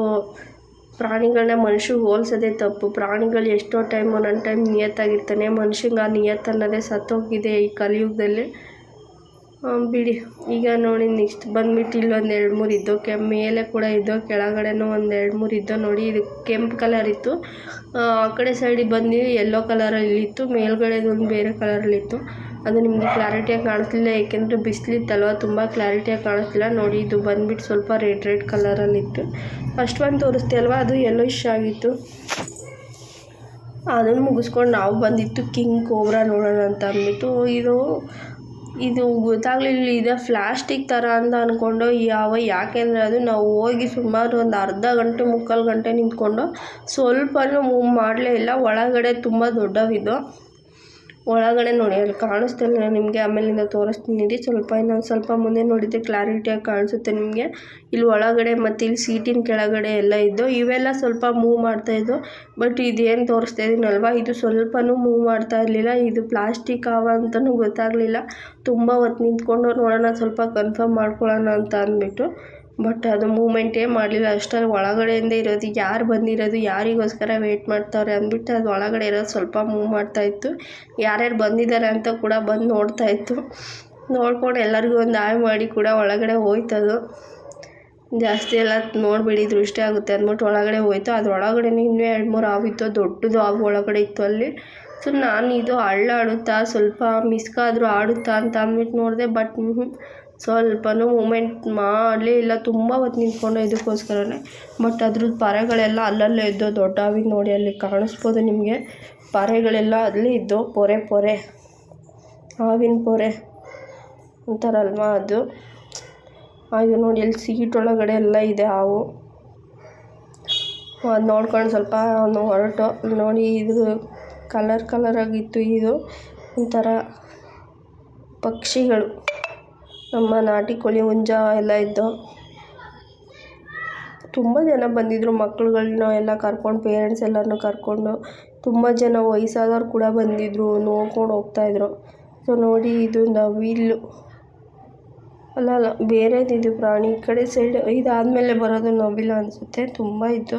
ಪ್ರಾಣಿಗಳನ್ನ ಮನುಷ್ಯ ಹೋಲ್ಸೋದೇ ತಪ್ಪು. ಪ್ರಾಣಿಗಳು ಎಷ್ಟೋ ಟೈಮ್ ಒಂದೊಂದು ಟೈಮ್ ನಿಯತ್ತಾಗಿರ್ತಾನೆ. ಮನುಷ್ಯಂಗೆ ಆ ಅನ್ನೋದೇ ಸತ್ತೋಗಿದೆ ಈ ಕಲಿಯುಗದಲ್ಲಿ. ಬಿಡಿ. ಈಗ ನೋಡಿ ನೆಕ್ಸ್ಟ್ ಬಂದ್ಬಿಟ್ಟು ಇಲ್ಲೊಂದು ಎರಡು ಮೂರು ಇದ್ದೋ ಕೆ, ಮೇಲೆ ಕೂಡ ಇದ್ದೋ ಕೆಳಗಡೆನೂ ಒಂದು ಎರಡು ಮೂರು ಇದ್ದೋ ನೋಡಿ ಇದು ಕೆಂಪು ಕಲರ್ ಇತ್ತು. ಆ ಕಡೆ ಸೈಡಿಗೆ ಬಂದು ಎಲ್ಲೋ ಕಲರಲ್ಲಿತ್ತು ಮೇಲ್ಗಡೆದೊಂದು ಬೇರೆ ಕಲರಲ್ಲಿತ್ತು ಅದು ನಿಮಗೆ ಕ್ಲಾರಿಟಿಯಾಗಿ ಕಾಣಿಸ್ಲಿಲ್ಲ, ಏಕೆಂದರೆ ಬಿಸಿಲಿತ್ತಲ್ವ ತುಂಬ ಕ್ಲಾರಿಟಿಯಾಗಿ ಕಾಣಿಸ್ತಿಲ್ಲ ನೋಡಿ, ಇದು ಬಂದ್ಬಿಟ್ಟು ಸ್ವಲ್ಪ ರೆಡ್ ರೆಡ್ ಕಲರಲ್ಲಿತ್ತು ಫಸ್ಟ್ ಒಂದು ತೋರಿಸ್ತೆ ಅಲ್ವಾ ಅದು ಇಷ್ಟ ಆಗಿತ್ತು. ಅದನ್ನು ಮುಗಿಸ್ಕೊಂಡು ನಾವು ಬಂದಿತ್ತು ಕಿಂಗ್ ಕೋಬ್ರಾ ನೋಡೋಣ ಅಂತ ಅಂದ್ಬಿಟ್ಟು, ಇದು ಇದು ಗೊತ್ತಾಗಲಿಲ್ಲ, ಇದೆ ಪ್ಲಾಸ್ಟಿಕ್ ಥರ ಅಂತ ಅಂದ್ಕೊಂಡು ಯಾವ, ಯಾಕೆಂದರೆ ಅದು ನಾವು ಹೋಗಿ ಸುಮಾರು ಒಂದು ಅರ್ಧ ಗಂಟೆ, ಮುಕ್ಕಾಲು ಗಂಟೆ ನಿಂತ್ಕೊಂಡು, ಸ್ವಲ್ಪನೂ ಮೂವ್ ಮಾಡಲೇ ಇಲ್ಲ, ಒಳಗಡೆ ತುಂಬ ದೊಡ್ಡವಿದ್ದು ಒಳಗಡೆ ನೋಡಿ, ಅಲ್ಲಿ ಕಾಣಿಸ್ತಿಲ್ಲ ನಿಮಗೆ ಆಮೇಲಿಂದ ತೋರಿಸ್ತೀನಿ. ಇರಿ ಸ್ವಲ್ಪ ಇನ್ನೊಂದು ಸ್ವಲ್ಪ ಮುಂದೆ ನೋಡಿದರೆ ಕ್ಲಾರಿಟಿಯಾಗಿ ಕಾಣಿಸುತ್ತೆ ನಿಮಗೆ. ಇಲ್ಲಿ ಒಳಗಡೆ ಮತ್ತು ಇಲ್ಲಿ ಸೀಟಿನ ಕೆಳಗಡೆ ಎಲ್ಲ ಇದ್ದು, ಇವೆಲ್ಲ ಸ್ವಲ್ಪ ಮೂವ್ ಮಾಡ್ತಾ ಮಾಡ್ತಾಯಿದ್ದು ಬಟ್ ಇದೇನು ತೋರಿಸ್ತಾ ಇದ್ದೀನಲ್ವ ಇದು ಸ್ವಲ್ಪನೂ ಮೂವ್ ಮಾಡ್ತಾ ಇರಲಿಲ್ಲ. ಇದು ಪ್ಲಾಸ್ಟಿಕ್ ಅವ ಅಂತಲೂ ಗೊತ್ತಾಗಲಿಲ್ಲ. ತುಂಬ ಹೊತ್ತು ನಿಂತ್ಕೊಂಡು ನೋಡೋಣ, ಸ್ವಲ್ಪ ಕನ್ಫರ್ಮ್ ಮಾಡ್ಕೊಳ್ಳೋಣ ಅಂತ ಅಂದ್ಬಿಟ್ಟು. ಬಟ್ ಅದು ಮೂಮೆಂಟೇ ಮಾಡಲಿಲ್ಲ. ಅಷ್ಟರಲ್ಲಿ ಒಳಗಡೆಯಿಂದ ಇರೋದು ಯಾರು ಬಂದಿರೋದು, ಯಾರಿಗೋಸ್ಕರ ವೇಟ್ ಮಾಡ್ತಾವ್ರೆ ಅಂದ್ಬಿಟ್ಟು ಅದು ಒಳಗಡೆ ಇರೋದು ಸ್ವಲ್ಪ ಮೂವ್ ಮಾಡ್ತಾಯಿತ್ತು ಯಾರ್ಯಾರು ಬಂದಿದ್ದಾರೆ ಅಂತ ಕೂಡ ಬಂದು ನೋಡ್ತಾಯಿತ್ತು ನೋಡ್ಕೊಂಡು ಎಲ್ಲರಿಗೂ ಒಂದು ಆಯ್ ಮಾಡಿ ಕೂಡ ಒಳಗಡೆ ಹೋಯ್ತದು ಜಾಸ್ತಿ ಎಲ್ಲ ನೋಡಿಬಿಡಿ, ದೃಷ್ಟಿ ಆಗುತ್ತೆ ಅಂದ್ಬಿಟ್ಟು ಒಳಗಡೆ ಹೋಯ್ತು. ಅದ್ರ ಒಳಗಡೆ ಇನ್ನೂ ಎರಡು ಮೂರು ಆವಿತ್ತು ದೊಡ್ಡದು ಹಾವು ಒಳಗಡೆ ಇತ್ತು ಅಲ್ಲಿ. ಸೊ ನಾನು ಇದು ಹಳ್ಳಾಡುತ್ತಾ ಸ್ವಲ್ಪ ಮಿಸ್ಕಾದರೂ ಆಡುತ್ತಾ ಅಂತ ಅಂದ್ಬಿಟ್ಟು ನೋಡಿದೆ, ಬಟ್ ಸ್ವಲ್ಪನೂ ಮೂಮೆಂಟ್ ಮಾಡಲೇ ಇಲ್ಲ. ತುಂಬ ಹೊತ್ತು ನಿಂತ್ಕೊಂಡು ಇದಕ್ಕೋಸ್ಕರವೇ ಬಟ್ ಅದ್ರದ್ದು ಪರೆಗಳೆಲ್ಲ ಅಲ್ಲಲ್ಲೇ ಇದ್ದು ದೊಡ್ಡ ಹಾವಿಗೆ ನೋಡಿ ಅಲ್ಲಿ ಕಾಣಿಸ್ಬೋದು ನಿಮಗೆ. ಪರೆಗಳೆಲ್ಲ ಅಲ್ಲೇ ಇದ್ದು ಪೊರೆ ಪೊರೆ. ಹಾವಿನ ಪೊರೆ. ಅಂತಾರಲ್ವ ಅದು. ಹಾಗೆ ನೋಡಿ ಅಲ್ಲಿ ಸೀಟ್ ಒಳಗಡೆ ಎಲ್ಲ ಇದೆ ಹಾವು. ಅದು ನೋಡ್ಕೊಂಡು ಸ್ವಲ್ಪ ಅವನು ಹೊರಟು. ನೋಡಿ ಇದು ಕಲರ್ ಕಲರಾಗಿತ್ತು ಇದು. ಒಂಥರ ಪಕ್ಷಿಗಳು. ನಮ್ಮ ನಾಟಿ ಕೋಳಿ ಹುಂಜ ಎಲ್ಲ ಇದ್ದು ತುಂಬ ಜನ ಬಂದಿದ್ದರು ಮಕ್ಳುಗಳ್ನ ಎಲ್ಲ ಕರ್ಕೊಂಡು ಪೇರೆಂಟ್ಸ್ ಎಲ್ಲರನ್ನೂ ಕರ್ಕೊಂಡು. ತುಂಬ ಜನ ವಯಸ್ಸಾದವ್ರು ಕೂಡ ಬಂದಿದ್ದರು ನೋಡ್ಕೊಂಡು ಹೋಗ್ತಾಯಿದ್ರು ಸೊ ನೋಡಿ ಇದು ನವಿಲು ಅಲ್ಲ ಅಲ್ಲ ಬೇರೆದಿದು ಪ್ರಾಣಿ ಈ ಕಡೆ ಸೈಡ್ ಇದಾದಮೇಲೆ ಬರೋದು ನವಿಲು ಅನಿಸುತ್ತೆ. ತುಂಬ ಇತ್ತು.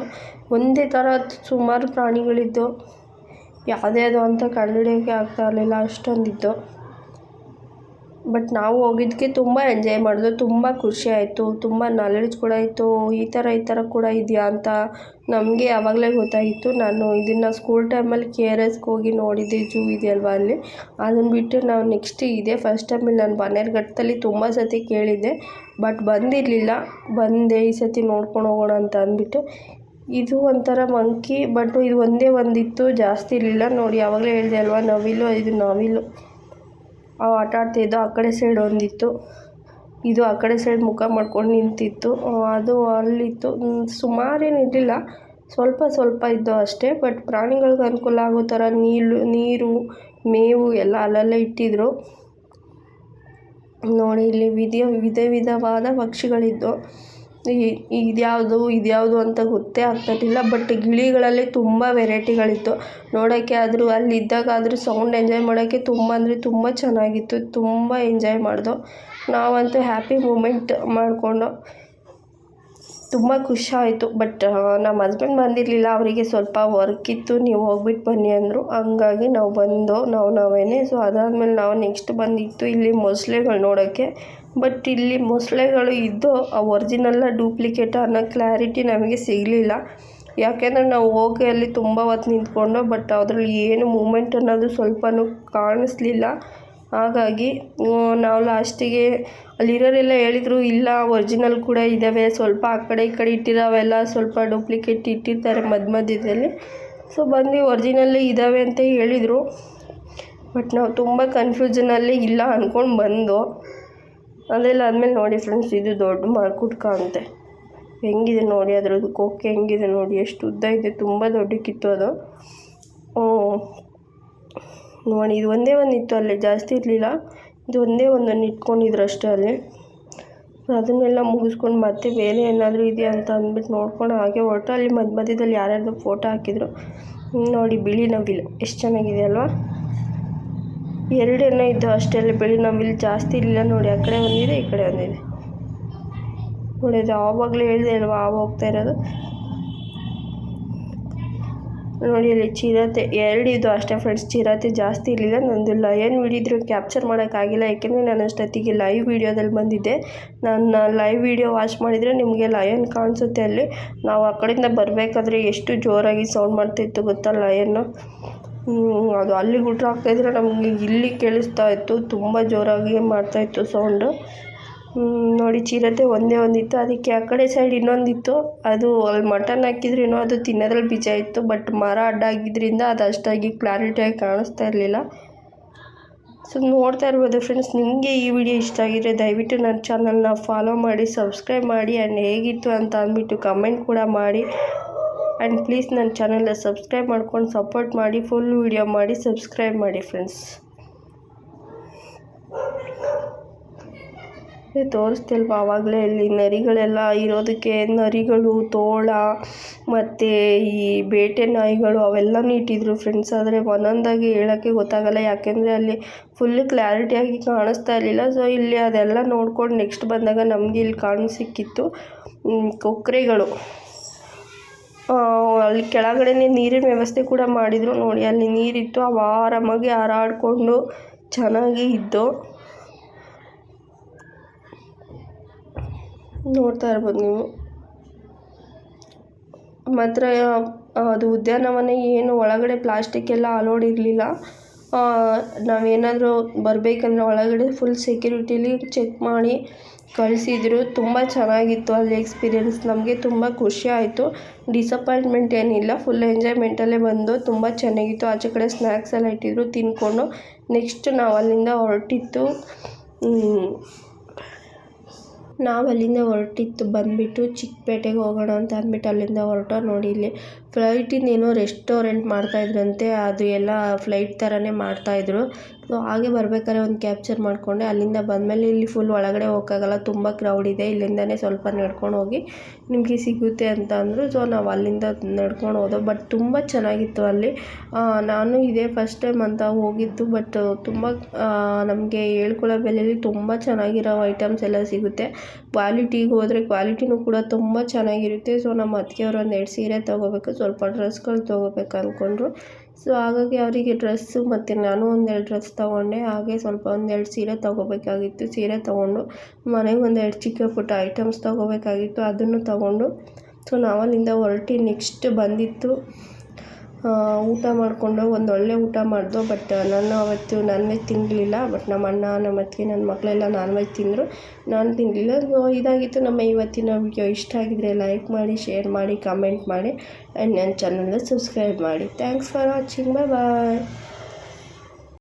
ಒಂದೇ ಥರ ಸುಮಾರು ಪ್ರಾಣಿಗಳಿದ್ದು. ಯಾವುದ್ಯಾವುದು ಅಂತ ಕಂಡುಹಿಡಿಯೋಕ್ಕೆ ಆಗ್ತಾ ಇರಲಿಲ್ಲ, ಅಷ್ಟೊಂದಿತ್ತು. ಬಟ್ ನಾವು ಹೋಗಿದ್ದಕ್ಕೆ ತುಂಬ ಎಂಜಾಯ್ ಮಾಡಿದ್ವು, ತುಂಬ ಖುಷಿ ಆಯಿತು, ತುಂಬ ನಾಲೆಡ್ಜ್ ಕೂಡ ಇತ್ತು, ಈ ಥರ ಈ ಥರ ಕೂಡ ಇದೆಯಾ ಅಂತ ನಮಗೆ ಆವಾಗಲೇ ಗೊತ್ತಾಯಿತು. ನಾನು ಇದನ್ನು ಸ್ಕೂಲ್ ಟೈಮಲ್ಲಿ ಕೆ ಆರ್ ಎಸ್ಗೆ ಹೋಗಿ ನೋಡಿದ್ದೆ, ಜೂ ಇದೆಯಲ್ವ ಅಲ್ಲಿ. ಅದನ್ನು ಬಿಟ್ಟು ನಾವು ನೆಕ್ಸ್ಟ್ ಇದೇ ಫಸ್ಟ್ ಟೈಮಲ್ಲಿ ನಾನು ಬನ್ನೇರುಘಟ್ಟದಲ್ಲಿ ತುಂಬ ಸತಿ ಕೇಳಿದ್ದೆ. ಬಟ್ ಬಂದಿರಲಿಲ್ಲ, ಬಂದೆ ಈ ಸತಿ ನೋಡ್ಕೊಂಡು ಹೋಗೋಣ ಅಂತ ಅಂದ್ಬಿಟ್ಟು. ಇದು ಒಂಥರ ಮಂಕಿ ಬಟ್ ಇದು ಒಂದೇ ಒಂದಿತ್ತು, ಜಾಸ್ತಿ ಇರಲಿಲ್ಲ. ನೋಡಿ ಆವಾಗಲೇ ಹೇಳಿದೆ ಅಲ್ವಾ ನವಿಲು ಇದು ನವಿಲು ಅವು ಆಟ ಆಡ್ತಿದ್ದೋ ಆ ಕಡೆ ಸೈಡ್ ಒಂದಿತ್ತು. ಇದು ಆ ಕಡೆ ಸೈಡ್ ಮುಖ ಮಾಡ್ಕೊಂಡು ನಿಂತಿತ್ತು. ಅದು ಅಲ್ಲಿತ್ತು. ಸುಮಾರೇನು ಇರಲಿಲ್ಲ. ಸ್ವಲ್ಪ ಸ್ವಲ್ಪ ಇದ್ದೋ ಅಷ್ಟೇ ಬಟ್ ಪ್ರಾಣಿಗಳ್ಗೆ ಅನುಕೂಲ ಆಗೋ ಥರ ನೀರು ನೀರು, ಮೇವು ಎಲ್ಲ ಅಲ್ಲಲ್ಲೇ ಇಟ್ಟಿದ್ರು. ನೋಡಿ, ಇಲ್ಲಿ ವಿಧ ವಿಧ ವಿಧವಾದ ಪಕ್ಷಿಗಳಿದ್ದವು. ಇದ್ಯಾವುದು ಇದ್ಯಾವುದು ಅಂತ ಗೊತ್ತೇ ಆಗ್ತಿರಲಿಲ್ಲ. ಬಟ್ ಗಿಳಿಗಳಲ್ಲಿ ತುಂಬ ವೆರೈಟಿಗಳಿತ್ತು. ನೋಡೋಕ್ಕೆ ಆದರೂ ಅಲ್ಲಿದ್ದಾಗ ಆದರೂ ಸೌಂಡ್ ಎಂಜಾಯ್ ಮಾಡೋಕ್ಕೆ ತುಂಬ ಅಂದರೆ ತುಂಬ ಚೆನ್ನಾಗಿತ್ತು. ತುಂಬ ಎಂಜಾಯ್ ಮಾಡಿದೋ. ನಾವಂತೂ ಹ್ಯಾಪಿ ಮೂಮೆಂಟ್ ಮಾಡಿಕೊಂಡು ತುಂಬ ಖುಷಿ ಆಯಿತು. ಬಟ್ ನಮ್ಮ ಹಸ್ಬೆಂಡ್ ಬಂದಿರಲಿಲ್ಲ. ಅವರಿಗೆ ಸ್ವಲ್ಪ ವರ್ಕ್ ಇತ್ತು. ನೀವು ಹೋಗ್ಬಿಟ್ಟು ಬನ್ನಿ ಅಂದರು. ಹಂಗಾಗಿ ನಾವು ಬಂದು, ನಾವು ನಾವೇನೆ ಸೊ ಅದಾದಮೇಲೆ ನಾವು ನೆಕ್ಸ್ಟ್ ಬಂದಿತ್ತು. ಇಲ್ಲಿ ಮೊಸಳೆಗಳು ನೋಡೋಕ್ಕೆ ಬಟ್ ಇಲ್ಲಿ ಮೊಸಳೆಗಳು ಇದ್ದು ಆ ಒರಿಜಿನಲ್ಲ ಡೂಪ್ಲಿಕೇಟ ಅನ್ನೋ ಕ್ಲಾರಿಟಿ ನಮಗೆ ಸಿಗಲಿಲ್ಲ. ಯಾಕೆಂದರೆ ನಾವು ಹೋಗಿ ಅಲ್ಲಿ ತುಂಬ ಹೊತ್ತು ನಿಂತ್ಕೊಂಡು ಬಟ್ ಅದರಲ್ಲಿ ಏನು ಮೂಮೆಂಟ್ ಅನ್ನೋದು ಸ್ವಲ್ಪನೂ ಕಾಣಿಸ್ಲಿಲ್ಲ. ಹಾಗಾಗಿ ನಾವು ಲಾಸ್ಟಿಗೆ ಅಲ್ಲಿರೋರೆಲ್ಲ ಹೇಳಿದರು, ಇಲ್ಲ ಒರಿಜಿನಲ್ ಕೂಡ ಇದ್ದಾವೆ ಸ್ವಲ್ಪ ಆ ಕಡೆ ಈ ಕಡೆ ಇಟ್ಟಿರೋವೆಲ್ಲ ಸ್ವಲ್ಪ ಡೂಪ್ಲಿಕೇಟ್ ಇಟ್ಟಿರ್ತಾರೆ ಮಧ್ಯ ಮಧ್ಯದಲ್ಲಿ. ಸೊ ಬಂದು ಒರಿಜಿನಲ್ಲೇ ಇದ್ದಾವೆ ಅಂತ ಹೇಳಿದರು. ಬಟ್ ನಾವು ತುಂಬ ಕನ್ಫ್ಯೂಷನಲ್ಲಿ ಇಲ್ಲ ಅಂದ್ಕೊಂಡು ಬಂದು ಅದೆಲ್ಲ ಆದಮೇಲೆ ನೋಡಿ ಫ್ರೆಂಡ್ಸ್ ಇದು ದೊಡ್ಡ ಮರಕುಟ್ಕ ಕಾಣುತ್ತೆ. ಹೆಂಗಿದೆ ನೋಡಿ ಅದ್ರದ್ದು ಕೊಕ್ಕೆ ಹೆಂಗಿದೆ ನೋಡಿ, ಎಷ್ಟು ಉದ್ದ ಇದೆ, ತುಂಬ ದೊಡ್ಡಕ್ಕಿತ್ತು ಅದು. ನೋಡಿ, ಇದು ಒಂದೇ ಒಂದು ಇತ್ತು ಅಲ್ಲಿ, ಜಾಸ್ತಿ ಇರಲಿಲ್ಲ. ಇದು ಒಂದೇ ಒಂದನ್ನು ಇಟ್ಕೊಂಡಿದ್ರು ಅಷ್ಟೇ ಅಲ್ಲಿ. ಅದನ್ನೆಲ್ಲ ಮುಗಿಸ್ಕೊಂಡು ಮತ್ತೆ ಬೇರೆ ಏನಾದರೂ ಇದೆಯಾ ಅಂತ ಅಂದ್ಬಿಟ್ಟು ನೋಡ್ಕೊಂಡು ಹಾಗೆ ಹೊರಟು. ಅಲ್ಲಿ ಮಧ್ಯ ಮಧ್ಯದಲ್ಲಿ ಯಾರ್ಯಾರ್ದು ಫೋಟೋ ಹಾಕಿದ್ರು. ನೋಡಿ, ಬಿಳಿ ನವಿಲು. ಎಷ್ಟು ಚೆನ್ನಾಗಿದೆ ಅಲ್ವಾ? ಎರಡೇನೋ ಇದ್ದು ಅಷ್ಟೇ ಅಲ್ಲಿ ಬಿಳಿ ಇಲ್ಲಿ ಜಾಸ್ತಿ ಇಲ್ಲ ನೋಡಿ, ಆ ಕಡೆ ಒಂದಿದೆ, ಈ ಕಡೆ ಒಂದಿದೆ. ನೋಡಿ ಅದು ಆವಾಗಲೇ ಹೇಳಿದೆ ಅಲ್ವಾ, ಆವಾಗ ಹೋಗ್ತಾ ಇರೋದು. ನೋಡಿ ಅಲ್ಲಿ ಚಿರತೆ ಎರಡಿದ್ದು ಅಷ್ಟೇ ಫ್ರೆಂಡ್ಸ್ ಚಿರತೆ ಜಾಸ್ತಿ ಇರಲಿಲ್ಲ, ನಂದು ಲಯನ್ ವಿಡಿದ್ರು ಕ್ಯಾಪ್ಚರ್ ಮಾಡೋಕ್ಕಾಗಿಲ್ಲ, ಯಾಕೆಂದರೆ ನಾನು ಅಷ್ಟೊತ್ತಿಗೆ ಲೈವ್ ವೀಡಿಯೋದಲ್ಲಿ ಬಂದಿದ್ದೆ. ನಾನು ಲೈವ್ ವೀಡಿಯೋ ವಾಚ್ ಮಾಡಿದರೆ ನಿಮಗೆ ಲಯನ್ ಕಾಣಿಸುತ್ತೆ ಅಲ್ಲಿ. ನಾವು ಆ ಕಡೆಯಿಂದ ಬರಬೇಕಾದ್ರೆ ಎಷ್ಟು ಜೋರಾಗಿ ಸೌಂಡ್ ಮಾಡ್ತಿತ್ತು ಗೊತ್ತಾ ಲಯನ್ನು ಅದು ಅಲ್ಲಿಗೆ ಆಗ್ತಾ ಹಾಕ್ತಾಯಿದ್ರೆ ನಮಗೆ ಇಲ್ಲಿ ಕೇಳಿಸ್ತಾ ಇತ್ತು, ತುಂಬ ಜೋರಾಗಿ ಮಾಡ್ತಾಯಿತ್ತು ಸೌಂಡು ನೋಡಿ ಚಿರತೆ ಒಂದೇ ಒಂದಿತ್ತು, ಅದಕ್ಕೆ ಆ ಕಡೆ ಸೈಡ್ ಇನ್ನೊಂದಿತ್ತು. ಅದು ಅಲ್ಲಿ ಮಟನ್ ಹಾಕಿದ್ರೇನೋ ಅದು ತಿನ್ನೋದ್ರಲ್ಲಿ ಬೀಜ ಇತ್ತು ಬಟ್ ಮರ ಅಡ್ಡ ಆಗಿದ್ದರಿಂದ ಅದು ಅಷ್ಟಾಗಿ ಕ್ಲಾರಿಟಿಯಾಗಿ ಕಾಣಿಸ್ತಾ ಇರಲಿಲ್ಲ. ಸೊ ನೋಡ್ತಾ ಇರ್ಬೋದು ಫ್ರೆಂಡ್ಸ್ ನಿಮಗೆ ಈ ವಿಡಿಯೋ ಇಷ್ಟ ಆಗಿದ್ರೆ ದಯವಿಟ್ಟು ನನ್ನ ಚಾನಲ್ನ ಫಾಲೋ ಮಾಡಿ ಸಬ್ಸ್ಕ್ರೈಬ್ ಮಾಡಿ ಆ್ಯಂಡ್ ಹೇಗಿತ್ತು ಅಂತ ಅಂದ್ಬಿಟ್ಟು ಕಮೆಂಟ್ ಕೂಡ ಮಾಡಿ. ಆ್ಯಂಡ್ ಪ್ಲೀಸ್ ನನ್ನ ಚಾನಲ್ನ ಸಬ್ಸ್ಕ್ರೈಬ್ ಮಾಡ್ಕೊಂಡು ಸಪೋರ್ಟ್ ಮಾಡಿ ಫುಲ್ ವೀಡಿಯೋ ಮಾಡಿ ಸಬ್ಸ್ಕ್ರೈಬ್ ಮಾಡಿ ಫ್ರೆಂಡ್ಸ್ ತೋರಿಸ್ತಿಲ್ವ? ಆವಾಗಲೇ ಇಲ್ಲಿ ನರಿಗಳೆಲ್ಲ ಇರೋದಕ್ಕೆ ನರಿಗಳು, ತೋಳ, ಮತ್ತು ಈ ಬೇಟೆ ನಾಯಿಗಳು ಅವೆಲ್ಲನೂ ಇಟ್ಟಿದ್ರು ಫ್ರೆಂಡ್ಸ್ ಆದರೆ ಒಂದೊಂದಾಗಿ ಹೇಳೋಕ್ಕೆ ಗೊತ್ತಾಗಲ್ಲ, ಯಾಕೆಂದರೆ ಅಲ್ಲಿ ಫುಲ್ ಕ್ಲಾರಿಟಿಯಾಗಿ ಕಾಣಿಸ್ತಾ ಇರಲಿಲ್ಲ. ಸೊ ಇಲ್ಲಿ ಅದೆಲ್ಲ ನೋಡ್ಕೊಂಡು ನೆಕ್ಸ್ಟ್ ಬಂದಾಗ ನಮಗೆ ಇಲ್ಲಿ ಕಾಣ ಸಿಕ್ಕಿತ್ತು ಅಲ್ಲಿ ಕೆಳಗಡೆನೇ ನೀರಿನ ವ್ಯವಸ್ಥೆ ಕೂಡ ಮಾಡಿದರು. ನೋಡಿ, ಅಲ್ಲಿ ನೀರಿತ್ತು ಅವು ಆರಾಮಾಗಿ ಹಾರಾಡಿಕೊಂಡು ಚೆನ್ನಾಗಿ ಇದ್ದು ನೋಡ್ತಾ ಇರ್ಬೋದು ನೀವು. ಮಾತ್ರ ಅದು ಉದ್ಯಾನವನ ಏನು ಒಳಗಡೆ ಪ್ಲಾಸ್ಟಿಕ್ ಎಲ್ಲ ಅಲೋಡ್ ಇರಲಿಲ್ಲ. ನಾವೇನಾದರೂ ಬರಬೇಕಂದ್ರೆ ಒಳಗಡೆ ಫುಲ್ ಸೆಕ್ಯೂರಿಟಿಲಿ ಚೆಕ್ ಮಾಡಿ ಕಳಿಸಿದ್ರು. ತುಂಬ ಚೆನ್ನಾಗಿತ್ತು ಅಲ್ಲಿ ಎಕ್ಸ್ಪೀರಿಯೆನ್ಸ್ ನಮಗೆ ತುಂಬ ಖುಷಿ ಆಯಿತು. ಡಿಸಪಾಯಿಂಟ್ಮೆಂಟ್ ಏನಿಲ್ಲ. ಫುಲ್ ಎಂಜಾಯ್ಮೆಂಟಲ್ಲೇ ಬಂದು ತುಂಬ ಚೆನ್ನಾಗಿತ್ತು. ಆಚೆ ಕಡೆ ಸ್ನ್ಯಾಕ್ಸ್ ಎಲ್ಲ ಇಟ್ಟಿದ್ರು ತಿಂದ್ಕೊಂಡು ನೆಕ್ಸ್ಟ್ ನಾವು ಅಲ್ಲಿಂದ ಹೊರಟಿತ್ತು ನಾವು ಅಲ್ಲಿಂದ ಹೊರಟಿತ್ತು ಬಂದುಬಿಟ್ಟು ಚಿಕ್ಕಪೇಟೆಗೆ ಹೋಗೋಣ ಅಂತ ಅಂದ್ಬಿಟ್ಟು ಅಲ್ಲಿಂದ ಹೊರಟೋ ನೋಡಿ ಇಲ್ಲಿ. ಫ್ಲೈಟಿಂದೇನೋ ರೆಸ್ಟೋರೆಂಟ್ ಮಾಡ್ತಾಯಿದ್ರಂತೆ ಅದು ಎಲ್ಲ ಫ್ಲೈಟ್ ಥರನೇ ಮಾಡ್ತಾಯಿದ್ರು ಸೊ ಹಾಗೆ ಬರ್ಬೇಕಾದ್ರೆ ಒಂದು ಕ್ಯಾಪ್ಚರ್ ಮಾಡಿಕೊಂಡೆ. ಅಲ್ಲಿಂದ ಬಂದಮೇಲೆ ಇಲ್ಲಿ ಫುಲ್ ಒಳಗಡೆ ಹೋಗೋಕ್ಕಾಗಲ್ಲ, ತುಂಬ ಕ್ರೌಡ್ ಇದೆ. ಇಲ್ಲಿಂದನೇ ಸ್ವಲ್ಪ ನಡ್ಕೊಂಡು ಹೋಗಿ ನಿಮಗೆ ಸಿಗುತ್ತೆ ಅಂತ ಅಂದರು. ಸೊ ನಾವು ಅಲ್ಲಿಂದ ನಡ್ಕೊಂಡು ಹೋದೋ ಬಟ್ ತುಂಬ ಚೆನ್ನಾಗಿತ್ತು ಅಲ್ಲಿ. ನಾನು ಇದೇ ಫಸ್ಟ್ ಟೈಮ್ ಅಂತ ಹೋಗಿದ್ದು ಬಟ್ ತುಂಬ ನಮಗೆ ಹೇಳ್ಕೊಳ್ಳೋ ಬೆಲೆಯಲ್ಲಿ ತುಂಬ ಚೆನ್ನಾಗಿರೋ ಐಟಮ್ಸ್ ಎಲ್ಲ ಸಿಗುತ್ತೆ. ಕ್ವಾಲಿಟಿಗೆ ಹೋದರೆ ಕ್ವಾಲಿಟಿನೂ ಕೂಡ ತುಂಬ ಚೆನ್ನಾಗಿರುತ್ತೆ. ಸೊ ನಮ್ಮ ಅತ್ತಿಗೆಯವರು ಒಂದು ಎರಡು ಸೀರೆ ತೊಗೋಬೇಕು. ಸ್ವಲ್ಪ ಡ್ರೆಸ್ಗಳು ತೊಗೋಬೇಕು ಅಂದ್ಕೊಂಡ್ರು. ಸೊ ಹಾಗಾಗಿ ಅವರಿಗೆ ಡ್ರೆಸ್ಸು ಮತ್ತು ನಾನು ಒಂದೆರಡು ಡ್ರೆಸ್ ತೊಗೊಂಡೆ. ಹಾಗೆ ಸ್ವಲ್ಪ ಒಂದೆರಡು ಸೀರೆ ತೊಗೋಬೇಕಾಗಿತ್ತು. ಸೀರೆ ತೊಗೊಂಡು ಮನೆಗೆ ಒಂದೆರಡು ಚಿಕ್ಕ ಪುಟ್ಟ ಐಟಮ್ಸ್ ತೊಗೋಬೇಕಾಗಿತ್ತು. ಅದನ್ನು ತೊಗೊಂಡು ಸೊ ನಾವು ಅಲ್ಲಿಂದ ಹೊರಟು ನೆಕ್ಸ್ಟ್ ಬಂದಿತ್ತು. ಊಟ ಮಾಡಿಕೊಂಡು ಒಂದು ಒಳ್ಳೆ ಊಟ ಮಾಡಿದ್ವು ಬಟ್ ನಾನು ಅವತ್ತು ನಾನ್ ವೆಜ್ ತಿನ್ನಲಿಲ್ಲ ಬಟ್ ನಮ್ಮ ಅಣ್ಣ, ನಮ್ಮ ಅತ್ತಿಗೆ, ನನ್ನ ಮಕ್ಕಳೆಲ್ಲ ನಾನ್ ವೆಜ್ ತಿಂದರು. ನಾನು ತಿನ್ನಲಿಲ್ಲ ಸೊ ಇದಾಗಿತ್ತು. ನಮ್ಮ ಇವತ್ತಿನ ವಿಡಿಯೋ ಇಷ್ಟ ಆಗಿದ್ರೆ ಲೈಕ್ ಮಾಡಿ ಶೇರ್ ಮಾಡಿ ಕಮೆಂಟ್ ಮಾಡಿ ಆ್ಯಂಡ್ ನನ್ನ ಚಾನಲ್ನ ಸಬ್ಸ್ಕ್ರೈಬ್ ಮಾಡಿ. Thanks for watching bye bye